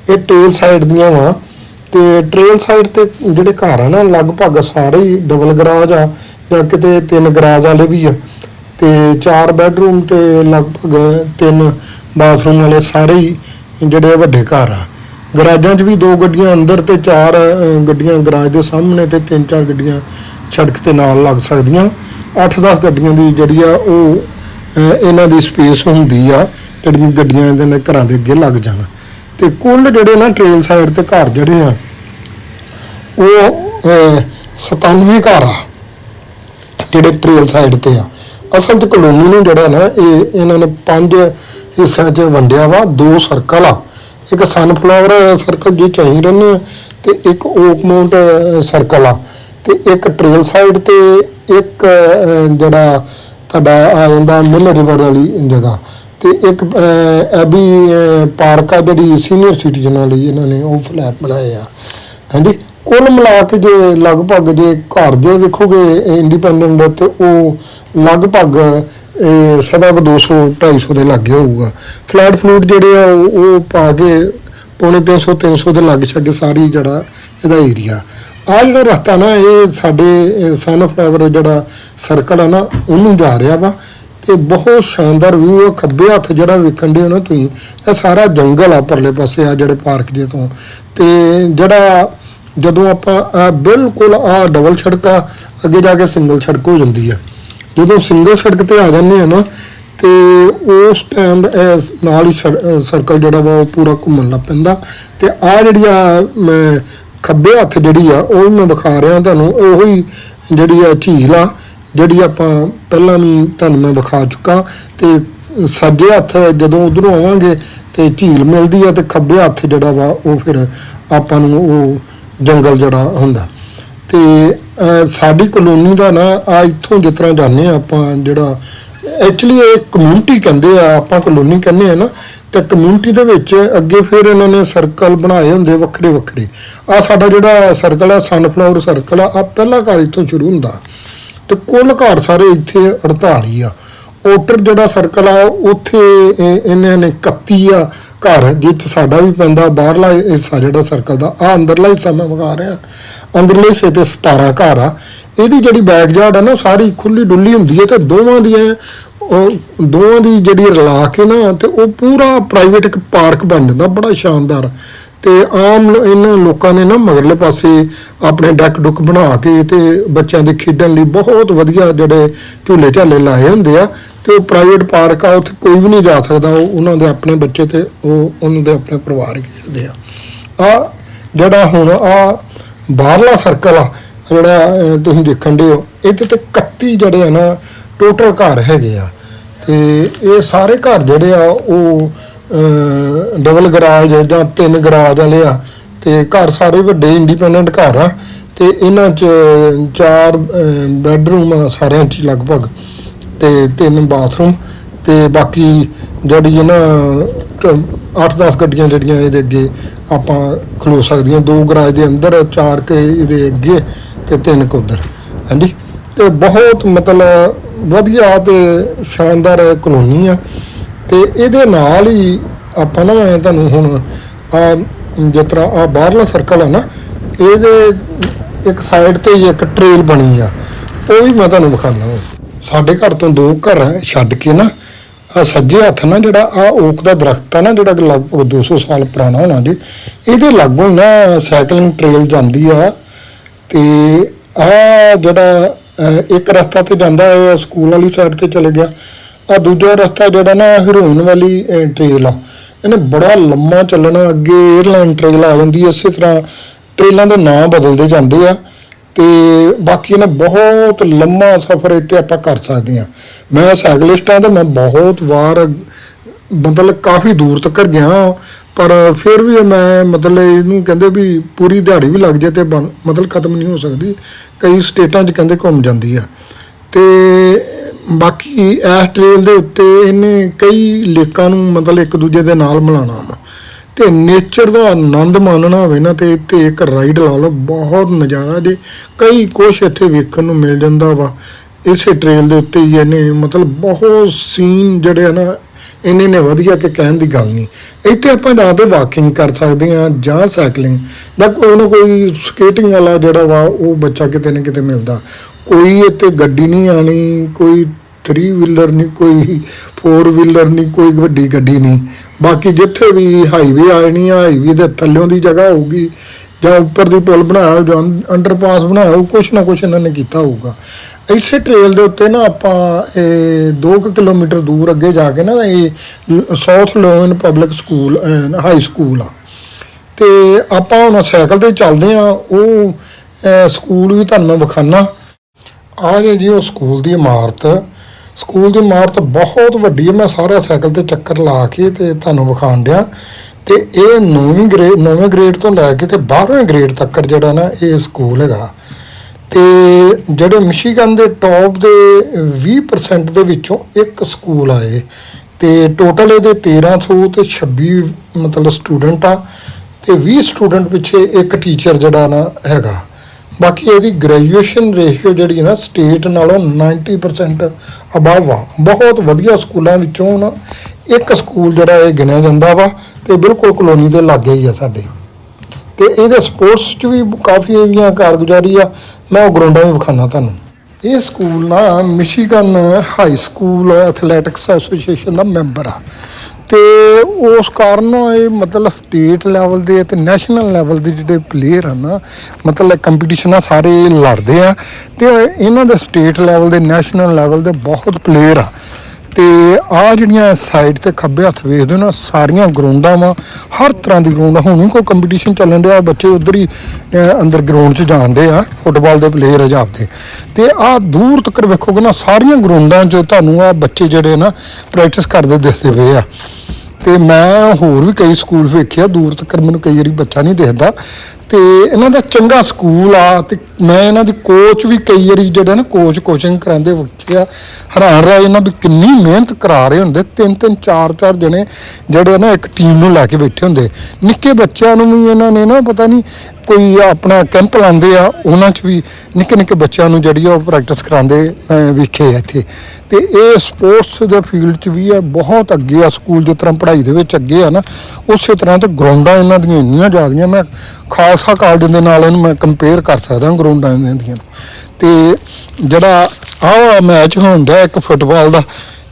[SPEAKER 1] ਇਹ ਟੇਲ ਸਾਈਡ ਦੀਆਂ ਵਾ। ਤੇ ਟ੍ਰੇਲ ਸਾਈਡ ਤੇ ਜਿਹੜੇ ਘਰ ਆ ਨਾ, ਲਗਭਗ ਸਾਰੇ ਹੀ ਡਬਲ ਗਰਾਜ ਆ, ਜਾਂ ਕਿਤੇ ਤਿੰਨ ਗਰਾਜ ਵਾਲੇ ਵੀ ਆ। ਤੇ ਚਾਰ ਬੈੱਡਰੂਮ ਤੇ ਲਗਭਗ ਤਿੰਨ ਬਾਥਰੂਮ ਵਾਲੇ ਸਾਰੇ ਹੀ ਜਿਹੜੇ ਵੱਡੇ ਘਰ ਆ। ਗਰਾਜਾਂ 'ਚ ਵੀ ਦੋ ਗੱਡੀਆਂ, ਅੰਦਰ ਤੇ ਚਾਰ ਗੱਡੀਆਂ ਗਰਾਜ ਦੇ ਸਾਹਮਣੇ ਤੇ ਤਿੰਨ ਚਾਰ ਗੱਡੀਆਂ ਸੜਕ ਤੇ ਨਾਲ ਲੱਗ ਸਕਦੀਆਂ। 8-10 ਗੱਡੀਆਂ ਦੀ ਜਿਹੜੀ ਆ ਉਹ ਇਹਨਾਂ ਦੀ ਸਪੇਸ ਹੁੰਦੀ ਆ, ਜਿਹੜੀਆਂ ਗੱਡੀਆਂ ਦੇ ਨਾਲ ਘਰਾਂ ਦੇ ਅੱਗੇ ਲੱਗ ਜਾਣ। ਤੇ ਕੁੱਲ ਜਿਹੜੇ ਨਾ ਟ੍ਰੇਲ ਸਾਈਡ ਤੇ ਘਰ ਜਿਹੜੇ ਆ ਉਹ ਅਹ, 97 ਘਰ ਆ ਜਿਹੜੇ ਟ੍ਰੇਲ ਸਾਈਡ ਤੇ ਆ। ਅਸਲ ਚ ਕਲੋਨੀ ਨੂੰ ਜਿਹੜਾ ਨਾ ਇਹ ਇਹਨਾਂ ਨੇ ਪੰਜ ਹਿੱਸਿਆਂ 'ਚ ਵੰਡਿਆ ਵਾ ਦੋ ਸਰਕਲ ਆ। ਇੱਕ ਸਨਫਲਾਵਰ ਸਰਕਲ ਜੀ ਚਾਹੀ ਰਹਿੰਦੇ ਆ ਤੇ ਇੱਕ ਓਕ ਮਾਉਂਟ ਸਰਕਲ ਆ। ਤੇ ਇੱਕ ਟ੍ਰੇਲ ਸਾਈਡ ਤੇ ਇੱਕ ਜਿਹੜਾ ਤੁਹਾਡਾ ਆ ਜਾਂਦਾ ਮਿਲ ਰਿਵਰ ਵਾਲੀ ਜਗ੍ਹਾ। ਤੇ ਇੱਕ ਐਬੀ ਪਾਰਕ ਆ ਜਿਹੜੀ ਸੀਨੀਅਰ ਸਿਟੀਜ਼ਨਾਂ ਲਈ ਇਹਨਾਂ ਨੇ ਉਹ ਫਲੈਟ ਬਣਾਏ ਆ। ਹਾਂਜੀ? ਕੁੱਲ ਮਿਲਾ ਕੇ ਜੇ ਲਗਭਗ ਜੇ ਘਰ ਦੇ ਵੇਖੋਗੇ ਇੰਡੀਪੈਂਡੈਂਟ ਤੇ ਉਹ ਲਗਭਗ ਇਹ ਸਵਾ ਕੁ 200 250 ਦੇ ਲਾਗੇ ਹੋਊਗਾ। ਫਲੈਟ ਫਲੂਟ ਜਿਹੜੇ ਆ ਉਹ ਪਾ ਕੇ ਪੌਣੇ 300 300 ਦੇ ਲੱਗ ਛਾਗੇ ਸਾਰੀ ਜਿਹੜਾ ਇਹਦਾ ਏਰੀਆ ਆ ਜਿਹੜਾ ਰਸਤਾ ਨਾ, ਇਹ ਸਾਡੇ ਸਨ ਆਫ ਫਲਾਵਰ ਜਿਹੜਾ ਸਰਕਲ ਆ ਨਾ, ਉਹਨੂੰ ਜਾ ਰਿਹਾ ਵਾ। ਇਹ ਬਹੁਤ ਸ਼ਾਨਦਾਰ ਵਿਊ ਆ, ਖੱਬੇ ਹੱਥ ਜਿਹੜਾ ਵੇਖਣ ਦੇ ਨਾ ਤੁਸੀਂ, ਇਹ ਸਾਰਾ ਜੰਗਲ ਆ ਪਰਲੇ ਪਾਸੇ ਆ ਜਿਹੜੇ ਪਾਰਕ ਦੇ ਤੋਂ। ਤੇ ਜਿਹੜਾ ਜਦੋਂ ਆਪਾਂ, ਆਹ ਬਿਲਕੁਲ ਆ ਡਬਲ ਸੜਕ ਆ, ਅੱਗੇ ਜਾ ਕੇ ਸਿੰਗਲ ਸੜਕ ਹੋ ਜਾਂਦੀ ਆ। ਜਦੋਂ ਸਿੰਗਲ ਸੜਕ ਤੇ ਆ ਜਾਂਦੇ ਆ ਨਾ, ਤੇ ਉਸ ਟਾਈਮ ਨਾਲ ਹੀ ਸਰਕਲ ਜਿਹੜਾ ਵਾ ਉਹ ਪੂਰਾ ਘੁੰਮਣ ਲੱਗ ਪੈਂਦਾ। ਤੇ ਆ ਜਿਹੜੀ ਆ, ਮੈਂ ਖੱਬੇ ਹੱਥ ਜਿਹੜੀ ਆ, ਉਹ ਮੈਂ ਵਿਖਾ ਰਿਹਾ ਤੁਹਾਨੂੰ, ਉਹੀ ਜਿਹੜੀ ਆ ਝੀਲ ਆ ਜਿਹੜੀ ਆਪਾਂ ਪਹਿਲਾਂ ਵੀ ਤੁਹਾਨੂੰ ਮੈਂ ਵਿਖਾ ਚੁੱਕਾ ਤੇ ਸੱਜੇ ਹੱਥ ਜਦੋਂ ਉਧਰੋਂ ਆਵਾਂਗੇ ਤੇ ਝੀਲ ਮਿਲਦੀ ਆ ਤੇ ਖੱਬੇ ਹੱਥ ਜਿਹੜਾ ਵਾ ਉਹ ਫਿਰ ਆਪਾਂ ਨੂੰ ਉਹ ਜੰਗਲ ਜਿਹੜਾ ਹੁੰਦਾ। ਤੇ ਸਾਡੀ ਕਲੋਨੀ ਦਾ ਨਾ ਆ ਇੱਥੋਂ ਜਿਸ ਤਰ੍ਹਾਂ ਜਾਂਦੇ ਆ ਆਪਾਂ ਜਿਹੜਾ ਐਕਚੁਅਲੀ ਇਹ ਕਮਿਊਨਿਟੀ ਕਹਿੰਦੇ ਆ, ਆਪਾਂ ਕਲੋਨੀ ਕਹਿੰਦੇ ਆ ਨਾ, ਤੇ ਕਮਿਊਨਿਟੀ ਦੇ ਵਿੱਚ ਅੱਗੇ ਫਿਰ ਇਹਨਾਂ ਨੇ ਸਰਕਲ ਬਣਾਏ ਹੁੰਦੇ ਵੱਖਰੇ ਵੱਖਰੇ ਆ ਸਾਡਾ ਜਿਹੜਾ ਸਰਕਲ ਆ ਸਨਫਲਾਵਰ ਸਰਕਲ ਆ ਆ ਪਹਿਲਾ ਘਰ ਇੱਥੋਂ ਸ਼ੁਰੂ ਹੁੰਦਾ। ਤੇ ਕੁੱਲ ਘਰ ਸਾਰੇ ਇੱਥੇ 48 ਆ। ਓਟਰ ਜਿਹੜਾ ਸਰਕਲ ਆ, ਉੱਥੇ ਇਹਨਾਂ ਨੇ 31 ਆ ਘਰ, ਜਿੱਥੇ ਸਾਡਾ ਵੀ ਪੈਂਦਾ ਬਾਹਰਲਾ ਹਿੱਸਾ ਜਿਹੜਾ ਸਰਕਲ ਦਾ ਆ ਅੰਦਰਲਾ ਹਿੱਸਾ ਮੈਂ ਵਿਖਾ ਰਿਹਾ। ਅੰਦਰਲੇ ਹਿੱਸੇ ਤੇ 17 ਘਰ ਆ। ਇਹਦੀ ਜਿਹੜੀ ਬੈਕਯਾਰਡ ਆ ਨਾ ਸਾਰੀ ਖੁੱਲੀ ਡੁੱਲੀ ਹੁੰਦੀ ਹੈ ਤੇ ਦੋਵਾਂ ਦੀਆਂ ਦੋਵਾਂ ਦੀ ਜਿਹੜੀ ਰਲਾ ਕੇ ਨਾ, ਤੇ ਉਹ ਪੂਰਾ ਪ੍ਰਾਈਵੇਟ ਇੱਕ ਪਾਰਕ ਬਣ ਜਾਂਦਾ, ਬੜਾ ਸ਼ਾਨਦਾਰ। ਤੇ ਆਮ ਇਹਨਾਂ ਲੋਕਾਂ ਨੇ ਨਾ ਮਗਰਲੇ ਪਾਸੇ ਆਪਣੇ ਡੈਕ ਡੁੱਕ ਬਣਾ ਕੇ ਤੇ ਬੱਚਿਆਂ ਦੇ ਖੇਡਣ ਲਈ ਬਹੁਤ ਵਧੀਆ ਜਿਹੜੇ ਝੂਲੇ ਝਾਲੇ ਲਾਏ ਹੁੰਦੇ ਆ ਤੇ ਉਹ ਪ੍ਰਾਈਵੇਟ ਪਾਰਕ ਆ, ਉੱਥੇ ਕੋਈ ਵੀ ਨਹੀਂ ਜਾ ਸਕਦਾ, ਉਹ ਉਹਨਾਂ ਦੇ ਆਪਣੇ ਬੱਚੇ ਤੇ ਉਹ ਉਹਨਾਂ ਦੇ ਆਪਣੇ ਪਰਿਵਾਰ ਖੇਡਦੇ ਆ। ਆ ਜਿਹੜਾ ਹੁਣ ਆ ਬਾਹਰਲਾ ਸਰਕਲ ਆ, ਜਿਹੜਾ ਤੁਸੀਂ ਦੇਖਣ ਦੇ ਹੋ, ਇਹਦੇ ਤੇ 31 ਜਿਹੜੇ ਆ ਨਾ ਟੋਟਲ ਘਰ ਹੈਗੇ ਆ। ਤੇ ਇਹ ਸਾਰੇ ਘਰ ਜਿਹੜੇ ਆ, ਉਹ ਡਬਲ ਗਰਾਜ ਜਾਂ ਤਿੰਨ ਗਰਾਜ ਵਾਲੇ ਆ, ਤੇ ਘਰ ਸਾਰੇ ਵੱਡੇ ਇੰਡੀਪੈਂਡੈਂਟ ਘਰ ਆ, ਤੇ ਇਹਨਾਂ ਚ ਚਾਰ ਬੈੱਡਰੂਮ ਆ ਸਾਰਿਆਂ ਚ ਲਗਭਗ, ਤੇ ਤਿੰਨ ਬਾਥਰੂਮ ਤੇ ਬਾਕੀ ਜਿਹੜੀ ਨਾ 8-10 ਗੱਡੀਆਂ ਜਿਹੜੀਆਂ ਇਹਦੇ ਅੱਗੇ ਆਪਾਂ ਖਲੋ ਸਕਦੀਆਂ, ਦੋ ਗਰਾਜ ਦੇ ਅੰਦਰ, ਚਾਰ ਕੇ ਇਹਦੇ ਅੱਗੇ ਤੇ ਤਿੰਨ ਕੁ ਉੱਧਰ, ਹਾਂਜੀ? ਤੇ ਬਹੁਤ ਮਤਲਬ ਵਧੀਆ ਤੇ ਸ਼ਾਨਦਾਰ ਕਲੋਨੀ ਆ। ਤੇ ਇਹਦੇ ਨਾਲ ਹੀ ਆਪਾਂ ਨਾ ਮੈਂ ਤੁਹਾਨੂੰ ਹੁਣ ਆ ਜਿਸ ਤਰ੍ਹਾਂ ਆ ਬਾਹਰਲਾ ਸਰਕਲ ਆ ਨਾ, ਇਹਦੇ ਇੱਕ ਸਾਈਡ ਤੇ ਹੀ ਇੱਕ ਟ੍ਰੇਲ ਬਣੀ ਆ। ਉਹ ਵੀ ਮੈਂ ਤੁਹਾਨੂੰ ਵਿਖਾਣਾ ਸਾਡੇ ਘਰ ਤੋਂ ਦੋ ਘਰ ਛੱਡ ਕੇ ਨਾ, ਆ ਸੱਜੇ ਹੱਥ ਨਾ ਜਿਹੜਾ ਆ ਓਕ ਦਾ ਦਰਖਤ ਆ ਨਾ, ਜਿਹੜਾ ਕਿ ਲਗਭਗ 200 ਸਾਲ ਪੁਰਾਣਾ ਹੋਣਾ ਜੀ, ਇਹਦੇ ਲਾਗੋਂ ਹੀ ਨਾ ਸਾਈਕਲਿੰਗ ਟ੍ਰੇਲ ਜਾਂਦੀ ਆ। ਤੇ ਆ ਜਿਹੜਾ ਇੱਕ ਰਸਤਾ ਤੇ ਜਾਂਦਾ ਹੈ ਸਕੂਲ ਵਾਲੀ ਸਾਈਡ ਤੇ ਚਲੇ ਗਿਆ। ਆ ਦੂਜਾ ਰਸਤਾ ਜਿਹੜਾ ਨਾ ਹੀਰੋਇਨ ਵਾਲੀ ਟ੍ਰੇਲ ਆ। ਇਹਨੇ ਬੜਾ ਲੰਮਾ ਚੱਲਣਾ, ਅੱਗੇ 에ਅਰਲਾਈਨ ਟ੍ਰੇਲ ਆ ਜਾਂਦੀ ਹੈ ਇਸੇ ਤਰ੍ਹਾਂ ਟ੍ਰੇਲਾਂ ਦੇ ਨਾਂ ਬਦਲਦੇ ਜਾਂਦੇ ਆ। ਤੇ ਬਾਕੀ ਇਹਨੇ ਬਹੁਤ ਲੰਮਾ ਸਫ਼ਰ ਇੱਥੇ ਆਪਾਂ ਕਰ ਸਕਦੇ ਆ। ਮੈਂ ਸਾਈਕਲਿਸਟ ਆ ਤੇ ਮੈਂ ਬਹੁਤ ਵਾਰ ਮਤਲਬ ਕਾਫੀ ਦੂਰ ਤੱਕ ਗਿਆ ਪਰ ਫਿਰ ਵੀ ਮੈਂ ਮਤਲਬ ਇਹਨੂੰ ਕਹਿੰਦੇ ਵੀ ਪੂਰੀ ਦਿਹਾੜੀ ਵੀ ਲੱਗ ਜਾਏ ਤੇ ਬਣ- ਮਤਲਬ ਖਤਮ ਨਹੀਂ ਹੋ ਸਕਦੀ। ਕਈ ਸਟੇਟਾਂ 'ਚ ਕਹਿੰਦੇ ਘੁੰਮ ਜਾਂਦੀ ਆ। ਤੇ ਬਾਕੀ ਇਸ ਟ੍ਰੇਲ ਦੇ ਉੱਤੇ ਇਹਨੇ ਕਈ ਲੇਕਾਂ ਨੂੰ ਮਤਲਬ ਇੱਕ ਦੂਜੇ ਦੇ ਨਾਲ ਮਿਲਾਉਣਾ ਵਾ। ਤੇ ਨੇਚਰ ਦਾ ਆਨੰਦ ਮਾਣਨਾ ਹੋਵੇ ਨਾ ਤੇ ਇੱਥੇ ਇੱਕ ਰਾਈਡ ਲਾ ਲਓ, ਬਹੁਤ ਨਜ਼ਾਰਾ ਜੇ ਕਈ ਕੁਛ ਇੱਥੇ ਵੇਖਣ ਨੂੰ ਮਿਲ ਜਾਂਦਾ ਵਾ। ਇਸੇ ਟ੍ਰੇਲ ਦੇ ਉੱਤੇ ਹੀ ਇਹਨੇ ਮਤਲਬ ਬਹੁਤ ਸੀਨ ਜਿਹੜੇ ਆ ਨਾ ਇੰਨੇ ਨੇ ਵਧੀਆ ਕਿ ਕਹਿਣ ਦੀ ਗੱਲ ਨਹੀਂ। ਇੱਥੇ ਆਪਾਂ ਜਾਂ ਤੇ ਵਾਕਿੰਗ ਕਰ ਸਕਦੇ ਆ ਜਾਂ ਸਾਈਕਲਿੰਗ ਜਾਂ ਕੋਈ ਨਾ ਕੋਈ ਸਕੇਟਿੰਗ ਵਾਲਾ ਜਿਹੜਾ ਵਾ, ਉਹ ਬੱਚਾ ਕਿਤੇ ਨਾ ਕਿਤੇ ਮਿਲਦਾ। ਕੋਈ ਇੱਥੇ ਗੱਡੀ ਨਹੀਂ ਆਣੀ, ਕੋਈ 3 ਵੀਲਰ ਨਹੀਂ, ਕੋਈ 4 ਵੀਲਰ ਨਹੀਂ, ਕੋਈ ਵੱਡੀ ਗੱਡੀ ਨਹੀਂ। ਬਾਕੀ ਜਿੱਥੇ ਵੀ ਹਾਈਵੇ ਆਣੀ ਆ ਹਾਈਵੇ ਦੇ ਥੱਲਿਓਂ ਦੀ ਜਗ੍ਹਾ ਹੋਊਗੀ, ਜਾਂ ਉੱਪਰ ਦੀ ਪੁਲ ਬਣਾਇਆ, ਜਾਂ ਅੰਡਰਪਾਸ ਬਣਾਇਆ ਹੋਊ ਕੁਛ ਨਾ ਕੁਛ ਇਹਨਾਂ ਨੇ ਕੀਤਾ ਹੋਊਗਾ। ਇਸੇ ਟ੍ਰੇਲ ਦੇ ਉੱਤੇ ਨਾ ਆਪਾਂ ਇਹ 2 ਕਿਲੋਮੀਟਰ ਦੂਰ ਅੱਗੇ ਜਾ ਕੇ ਨਾ ਇਹ South Lyon public school high school ਆ। ਤੇ ਆਪਾਂ ਹੁਣ ਸਾਈਕਲ ਤੇ ਚੱਲਦੇ ਆ, ਉਹ ਸਕੂਲ ਵੀ ਤੁਹਾਨੂੰ ਮੈਂ ਵਿਖਾਣਾ ਆ ਜੇ ਜੀ ਉਹ ਸਕੂਲ ਦੀ ਇਮਾਰਤ। ਸਕੂਲ ਦੀ ਇਮਾਰਤ ਬਹੁਤ ਵੱਡੀ ਹੈ। ਮੈਂ ਸਾਰਾ ਸਾਈਕਲ ਤੇ ਚੱਕਰ ਲਾ ਕੇ ਤੇ ਤੁਹਾਨੂੰ ਵਿਖਾਉਣ ਡਿਆ। ਤੇ ਇਹ 9ਵੀਂ ਗ੍ਰੇਡ 9ਵੇਂ ਗ੍ਰੇਡ ਤੋਂ ਲੈ ਕੇ ਤੇ 12ਵੇਂ ਗ੍ਰੇਡ ਤੱਕ ਜਿਹੜਾ ਨਾ ਇਹ ਸਕੂਲ ਹੈਗਾ। ਤੇ ਜਿਹੜੇ ਮਿਸ਼ੀਗਨ ਦੇ ਟੌਪ ਦੇ 20% ਦੇ ਵਿੱਚੋਂ ਇੱਕ ਸਕੂਲ ਆਏ ਤੇ ਟੋਟਲ ਇਹਦੇ 1300 ਤੇ 26 ਮਤਲਬ ਸਟੂਡੈਂਟ ਆ। ਤੇ 20 ਸਟੂਡੈਂਟ ਪਿੱਛੇ ਇੱਕ ਟੀਚਰ ਜਿਹੜਾ ਨਾ ਹੈਗਾ। ਬਾਕੀ ਇਹਦੀ ਗ੍ਰੈਜੂਏਸ਼ਨ ਰੇਸ਼ੀਓ ਜਿਹੜੀ ਨਾ ਸਟੇਟ ਨਾਲੋਂ 90% ਅਬਵ ਆ। ਬਹੁਤ ਵਧੀਆ ਸਕੂਲਾਂ ਵਿੱਚੋਂ ਨਾ ਇੱਕ ਸਕੂਲ ਜਿਹੜਾ ਇਹ ਗਿਣਿਆ ਜਾਂਦਾ ਵਾ ਤੇ ਬਿਲਕੁਲ ਕਲੋਨੀ ਦੇ ਲਾਗੇ ਹੀ ਆ ਸਾਡੇ। ਤੇ ਇਹਦੇ ਸਪੋਰਟਸ 'ਚ ਵੀ ਕਾਫੀ ਇਹਦੀਆਂ ਕਾਰਗੁਜ਼ਾਰੀ ਆ। ਮੈਂ ਉਹ ਗਰਾਊਂਡਾਂ ਵੀ ਵਿਖਾਣਾ ਤੁਹਾਨੂੰ। ਇਹ ਸਕੂਲ ਨਾ Michigan high school athletics association ਦਾ ਮੈਂਬਰ ਆ। ਤੇ ਉਸ ਕਾਰਨ ਇਹ ਮਤਲਬ ਸਟੇਟ ਲੈਵਲ ਦੇ ਤੇ ਨੈਸ਼ਨਲ ਲੈਵਲ ਦੇ ਜਿਹੜੇ ਪਲੇਅਰ ਹਨ ਨਾ, ਮਤਲਬ ਕੰਪੀਟੀਸ਼ਨ ਆ, ਸਾਰੇ ਲੜਦੇ ਆ। ਤੇ ਇਹਨਾਂ ਦੇ ਸਟੇਟ ਲੈਵਲ ਦੇ ਨੈਸ਼ਨਲ ਲੈਵਲ ਦੇ ਬਹੁਤ ਪਲੇਅਰ ਆ। ਤੇ ਆ ਜਿਹੜੀਆਂ ਸਾਈਡ ਤੇ ਖੱਬੇ ਹੱਥ ਵੇਖਦੇ ਨਾ, ਸਾਰੀਆਂ ਗਰਾਊਂਡਾਂ ਵਾ, ਹਰ ਤਰ੍ਹਾਂ ਦੀ ਗਰਾਊਂਡ ਵੀ ਕੋਈ ਕੰਪੀਟੀਸ਼ਨ ਚੱਲਣ ਡਿਆ, ਬੱਚੇ ਉਧਰ ਹੀ ਅੰਦਰ ਗਰਾਊਂਡ 'ਚ ਜਾਂਦੇ ਆ ਫੁੱਟਬਾਲ ਦੇ ਪਲੇਅਰ ਆ ਜਾਂਦੇ ਤੇ ਆ ਦੂਰ ਤੱਕ ਵੇਖੋਗੇ ਨਾ, ਸਾਰੀਆਂ ਗਰਾਊਂਡਾਂ 'ਚ ਤੁਹਾਨੂੰ ਆ ਬੱਚੇ ਜਿਹੜੇ ਨਾ ਪ੍ਰੈਕਟਿਸ ਕਰਦੇ ਦਿਸਦੇ ਪਏ ਆ। ਤੇ ਮੈਂ ਹੋਰ ਵੀ ਕਈ ਸਕੂਲ ਵੇਖਿਆ ਦੂਰ ਤੱਕ ਮੈਨੂੰ ਕਈ ਵਾਰੀ ਬੱਚਾ ਨਹੀਂ ਦਿਖਦਾ। ਤੇ ਇਹਨਾਂ ਦਾ ਚੰਗਾ ਸਕੂਲ ਆ ਤੇ ਮੈਂ ਇਹਨਾਂ ਦੀ ਕੋਚ ਵੀ ਕਈ ਵਾਰੀ ਜਿਹੜੇ ਨਾ ਕੋਚ ਕੋਚਿੰਗ ਕਰਾਉਂਦੇ ਵੇਖਿਆ ਹੈਰਾਨ ਰਿਹਾ ਇਹਨਾਂ ਵੀ ਕਿੰਨੀ ਮਿਹਨਤ ਕਰਾ ਰਹੇ ਹੁੰਦੇ। ਤਿੰਨ ਤਿੰਨ, ਚਾਰ ਚਾਰ ਜਣੇ ਜਿਹੜੇ ਨਾ ਇੱਕ ਟੀਮ ਨੂੰ ਲੈ ਕੇ ਬੈਠੇ ਹੁੰਦੇ। ਨਿੱਕੇ ਬੱਚਿਆਂ ਨੂੰ ਵੀ ਇਹਨਾਂ ਨੇ ਨਾ ਪਤਾ ਨਹੀਂ ਕੋਈ ਆਪਣਾ ਕੈਂਪ ਲਾਉਂਦੇ ਆ, ਉਹਨਾਂ 'ਚ ਵੀ ਨਿੱਕੇ ਨਿੱਕੇ ਬੱਚਿਆਂ ਨੂੰ ਜਿਹੜੀ ਆ ਉਹ ਪ੍ਰੈਕਟਿਸ ਕਰਾਉਂਦੇ ਮੈਂ ਵੇਖੇ ਇੱਥੇ। ਤੇ ਇਹ ਸਪੋਰਟਸ ਦੇ ਫੀਲਡ 'ਚ ਵੀ ਆ ਬਹੁਤ ਅੱਗੇ ਆ ਸਕੂਲ ਜਿਸ ਤਰ੍ਹਾਂ ਪੜ੍ਹਾਈ ਦੇ ਵਿੱਚ ਅੱਗੇ ਆ ਨਾ, ਉਸੇ ਤਰ੍ਹਾਂ ਤੇ ਗਰਾਊਂਡਾਂ ਇਹਨਾਂ ਦੀਆਂ ਇੰਨੀਆਂ ਜ਼ਿਆਦੀਆਂ। ਮੈਂ ਖਾਲਸਾ ਕਾਲਜ ਦੇ ਨਾਲ ਇਹਨੂੰ ਮੈਂ ਕੰਪੇਅਰ ਕਰ ਸਕਦਾ ਗਰਾਊਂਡਾਂ ਇਹਨਾਂ ਦੀਆਂ। ਤੇ ਜਿਹੜਾ ਆਹ ਮੈਚ ਹੋਣ ਡਿਆ ਇੱਕ ਫੁੱਟਬਾਲ ਦਾ,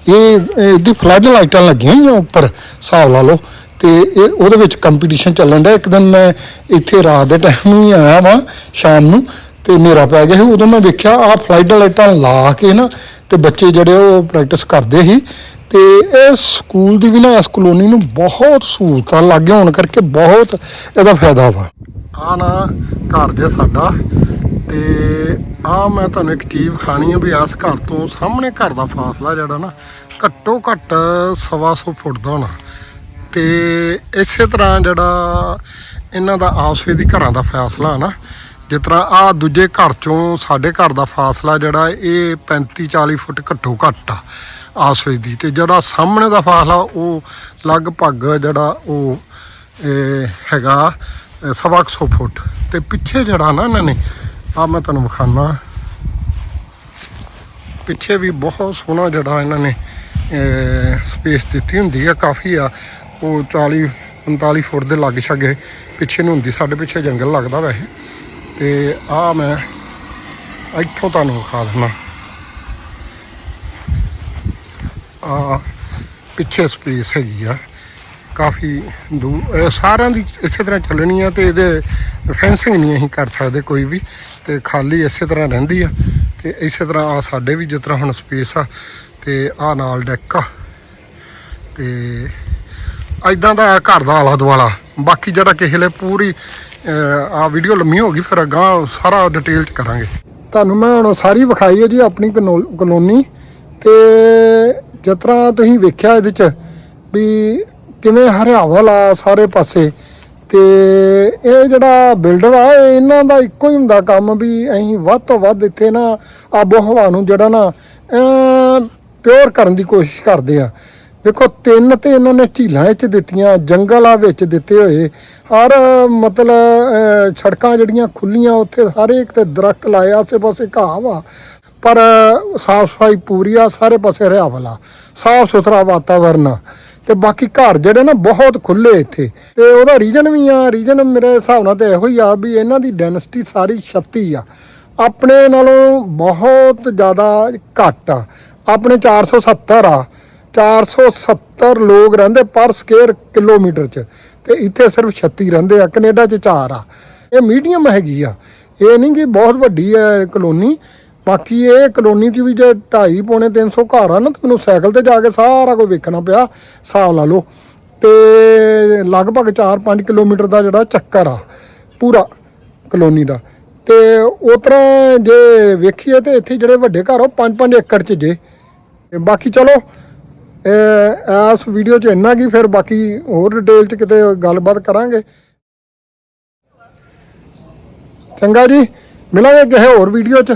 [SPEAKER 1] ਇਹ ਇਹਦੀ ਫਲੱਡ ਲਾਈਟਾਂ ਲੱਗੀਆਂ ਹੋਈਆਂ ਉੱਪਰ, ਹਿਸਾਬ ਲਾ ਲਓ। ਤੇ ਇਹ ਉਹਦੇ ਵਿੱਚ ਕੰਪੀਟੀਸ਼ਨ ਚੱਲਣ ਡਿਆ। ਇੱਕ ਦਿਨ ਮੈਂ ਇੱਥੇ ਰਾਤ ਦੇ ਟਾਈਮ ਹੀ ਆਇਆ ਵਾਂ, ਸ਼ਾਮ ਨੂੰ, ਤੇ ਮੇਰਾ ਪੈ ਗਿਆ ਸੀ। ਉਦੋਂ ਮੈਂ ਵੇਖਿਆ ਆ ਫਲਾਈਟ ਲਾਈਟਾਂ ਲਾ ਕੇ ਨਾ, ਤੇ ਬੱਚੇ ਜਿਹੜੇ ਉਹ ਪ੍ਰੈਕਟਿਸ ਕਰਦੇ ਸੀ। ਤੇ ਇਹ ਸਕੂਲ ਦੀ ਵੀ ਨਾ, ਇਸ ਕਲੋਨੀ ਨੂੰ ਬਹੁਤ ਸਹੂਲਤਾਂ ਲੱਗੇ ਹੋਣ ਕਰਕੇ ਬਹੁਤ ਇਹਦਾ ਫਾਇਦਾ ਵਾ। ਆ ਨਾ ਘਰ ਜੇ ਸਾਡਾ ਤੇ ਆ ਮੈਂ ਤੁਹਾਨੂੰ ਇੱਕ ਚੀਜ਼ ਖਾਣੀ ਆ ਵੀ ਇਸ ਘਰ ਤੋਂ ਸਾਹਮਣੇ ਘਰ ਦਾ ਫਾਸਲਾ ਜਿਹੜਾ ਨਾ ਘੱਟੋ ਘੱਟ ਸਵਾ ਸੌ ਫੁੱਟ ਦਾ ਹੋਣਾ। ਤੇ ਇਸੇ ਤਰ੍ਹਾਂ ਜਿਹੜਾ ਇਹਨਾਂ ਦਾ ਆਪਸ ਦੀ ਘਰਾਂ ਦਾ ਫਾਸਲਾ ਹੈ ਨਾ, ਜਿਸ ਤਰ੍ਹਾਂ ਆ ਦੂਜੇ ਘਰ ਚੋਂ ਸਾਡੇ ਘਰ ਦਾ ਫਾਸਲਾ ਜਿਹੜਾ ਇਹ 35 40 ਫੁੱਟ ਘੱਟੋ ਘੱਟ ਆ ਆਪਸ ਦੀ। ਤੇ ਜਿਹੜਾ ਸਾਹਮਣੇ ਦਾ ਫਾਸਲਾ ਉਹ ਲਗਭਗ ਜਿਹੜਾ ਉਹ ਹੈਗਾ ਸਵਾ ਕੁ ਸੌ ਫੁੱਟ। ਤੇ ਪਿੱਛੇ ਜਿਹੜਾ ਨਾ ਇਹਨਾਂ ਨੇ ਆ ਮੈਂ ਤੁਹਾਨੂੰ ਵਿਖਾਣਾ ਪਿੱਛੇ ਵੀ ਬਹੁਤ ਸੋਹਣਾ ਜਿਹੜਾ ਇਹਨਾਂ ਨੇ ਸਪੇਸ ਦਿੱਤੀ ਹੁੰਦੀ ਆ, ਕਾਫੀ ਆ। ਉਹ 40 45 ਫੁੱਟ ਦੇ ਲੱਗ ਛਾਗੇ ਪਿੱਛੇ ਨੂੰ ਹੁੰਦੀ, ਸਾਡੇ ਪਿੱਛੇ ਜੰਗਲ ਲੱਗਦਾ ਵੈਸੇ। ਤੇ ਆ ਮੈਂ ਇੱਥੋਂ ਤੁਹਾਨੂੰ ਵਿਖਾ ਦਿੰਦਾ। ਆ ਪਿੱਛੇ ਸਪੇਸ ਹੈਗੀ ਆ। ਕਾਫੀ ਦੂਰ ਸਾਰਿਆਂ ਦੀ ਇਸੇ ਤਰ੍ਹਾਂ ਚੱਲਣੀ ਆ ਤੇ ਇਹਦੇ ਫੈਂਸਿੰਗ ਨਹੀਂ ਅਸੀਂ ਕਰ ਸਕਦੇ ਕੋਈ ਵੀ ਤੇ ਖਾਲੀ ਇਸੇ ਤਰ੍ਹਾਂ ਰਹਿੰਦੀ ਆ ਤੇ ਇਸੇ ਤਰ੍ਹਾਂ ਆ ਸਾਡੇ ਵੀ ਜਿਸ ਤਰ੍ਹਾਂ ਹੁਣ ਸਪੇਸ ਆ ਤੇ ਆ ਨਾਲ ਡੈਕ ਆ ਤੇ ਐਦਾਂ ਦਾ ਘਰ ਦਾ ਆਲਾ ਦੁਆਲਾ ਬਾਕੀ ਜਿਹੜਾ ਕਿਸੇ ਲਈ ਪੂਰੀ ਆ ਵੀਡੀਓ ਲੰਮੀ ਹੋ ਗਈ, ਫਿਰ ਅਗਾਂ ਸਾਰਾ ਡਿਟੇਲ ਚ ਕਰਾਂਗੇ। ਤੁਹਾਨੂੰ ਮੈਂ ਹੁਣ ਸਾਰੀ ਵਿਖਾਈ ਹੈ ਜੀ ਆਪਣੀ ਕਨੋ- ਕਲੋਨੀ ਤੇ ਜਿਸ ਤਰ੍ਹਾਂ ਤੁਸੀਂ ਵੇਖਿਆ ਇਹਦੇ ਚ ਵੀ ਕਿਵੇਂ ਹਰਿਆਵਲ ਆ ਸਾਰੇ ਪਾਸੇ? ਤੇ ਇਹ ਜਿਹੜਾ ਬਿਲਡਰ ਆ ਇਹਨਾਂ ਦਾ ਇੱਕੋ ਹੀ ਹੁੰਦਾ ਕੰਮ ਵੀ ਅਸੀਂ ਵੱਧ ਤੋਂ ਵੱਧ ਇੱਥੇ ਨਾ ਆਬੋ ਹਵਾ ਨੂੰ ਜਿਹੜਾ ਨਾ ਪਿਓਰ ਕਰਨ ਦੀ ਕੋਸ਼ਿਸ਼ ਕਰਦੇ ਆ। ਦੇਖੋ, ਤਿੰਨ ਤੇ ਇਹਨਾਂ ਨੇ ਝੀਲਾਂ ਵਿੱਚ ਦਿੱਤੀਆਂ, ਜੰਗਲਾਂ ਵਿੱਚ ਦਿੱਤੇ ਹੋਏ। ਹਰ ਮਤਲਬ ਸੜਕਾਂ ਜਿਹੜੀਆਂ ਖੁੱਲੀਆਂ ਉੱਥੇ ਹਰੇਕ ਤੇ ਦਰਖਤ ਲਾਏ, ਆਸੇ-ਪਾਸੇ ਘਾਹ ਵਾ। ਪਰ ਸਾਫ਼ ਸਫ਼ਾਈ ਪੂਰੀ ਆ, ਸਾਰੇ ਪਾਸੇ ਹਰਿਆਵਲ ਆ। ਸਾਫ਼ ਸੁਥਰਾ ਵਾਤਾਵਰਨ ਆ। ਤੇ ਬਾਕੀ ਘਰ ਜਿਹੜੇ ਨਾ ਬਹੁਤ ਖੁੱਲੇ ਇੱਥੇ। ਤੇ ਉਹਦਾ ਰੀਜਨ ਵੀ ਆ ਰੀਜਨ ਮੇਰੇ ਹਿਸਾਬ ਨਾਲ ਤੇ ਇਹੋ ਹੀ ਆ ਵੀ ਇਹਨਾਂ ਦੀ ਡੈਨਸਿਟੀ ਸਾਰੀ 36 ਆ। ਆਪਣੇ ਨਾਲੋਂ ਬਹੁਤ ਜ਼ਿਆਦਾ ਘੱਟ ਆ। ਆਪਣੇ 470 ਆ। 470 ਲੋਕ ਰਹਿੰਦੇ ਪਰ ਸਕੁਅਰ ਕਿਲੋਮੀਟਰ ਚ। ਤੇ ਇੱਥੇ ਸਿਰਫ 36 ਰਹਿੰਦੇ ਆ, ਕੈਨੇਡਾ ਚ 4 ਆ। ਇਹ ਮੀਡੀਅਮ ਹੈਗੀ ਆ। ਇਹ ਨਹੀਂ ਕਿ ਬਹੁਤ ਵੱਡੀ ਹੈ ਕਲੋਨੀ ਬਾਕੀ ਇਹ ਕਲੋਨੀ 'ਚ ਵੀ ਜੇ 2.5 ਪੌਣੇ 300 ਘਰ ਆ ਨਾ, ਤੇ ਮੈਨੂੰ ਸਾਈਕਲ ਤੇ ਜਾ ਕੇ ਸਾਰਾ ਕੁਝ ਵੇਖਣਾ ਪਿਆ, ਹਿਸਾਬ ਲਾ ਲਓ। ਤੇ ਲਗਭਗ 4-5 ਕਿਲੋਮੀਟਰ ਦਾ ਜਿਹੜਾ ਚੱਕਰ ਆ, ਪੂਰਾ ਕਲੋਨੀ ਦਾ। ਤੇ ਉਸ ਤਰ੍ਹਾਂ ਜੇ ਵੇਖੀਏ ਤੇ ਇੱਥੇ ਜਿਹੜੇ ਵੱਡੇ ਘਰ ਉਹ 5-5 ਏਕੜ 'ਚ ਜੇ। ਬਾਕੀ ਚਲੋ ਇਸ ਵੀਡੀਓ 'ਚ ਇੰਨਾ ਕੀ, ਫਿਰ ਬਾਕੀ ਹੋਰ ਡਿਟੇਲ 'ਚ ਕਿਤੇ ਗੱਲਬਾਤ ਕਰਾਂਗੇ। ਚੰਗਾ ਜੀ, ਮਿਲਾਂਗੇ ਕਿਸੇ ਹੋਰ ਵੀਡੀਓ 'ਚ।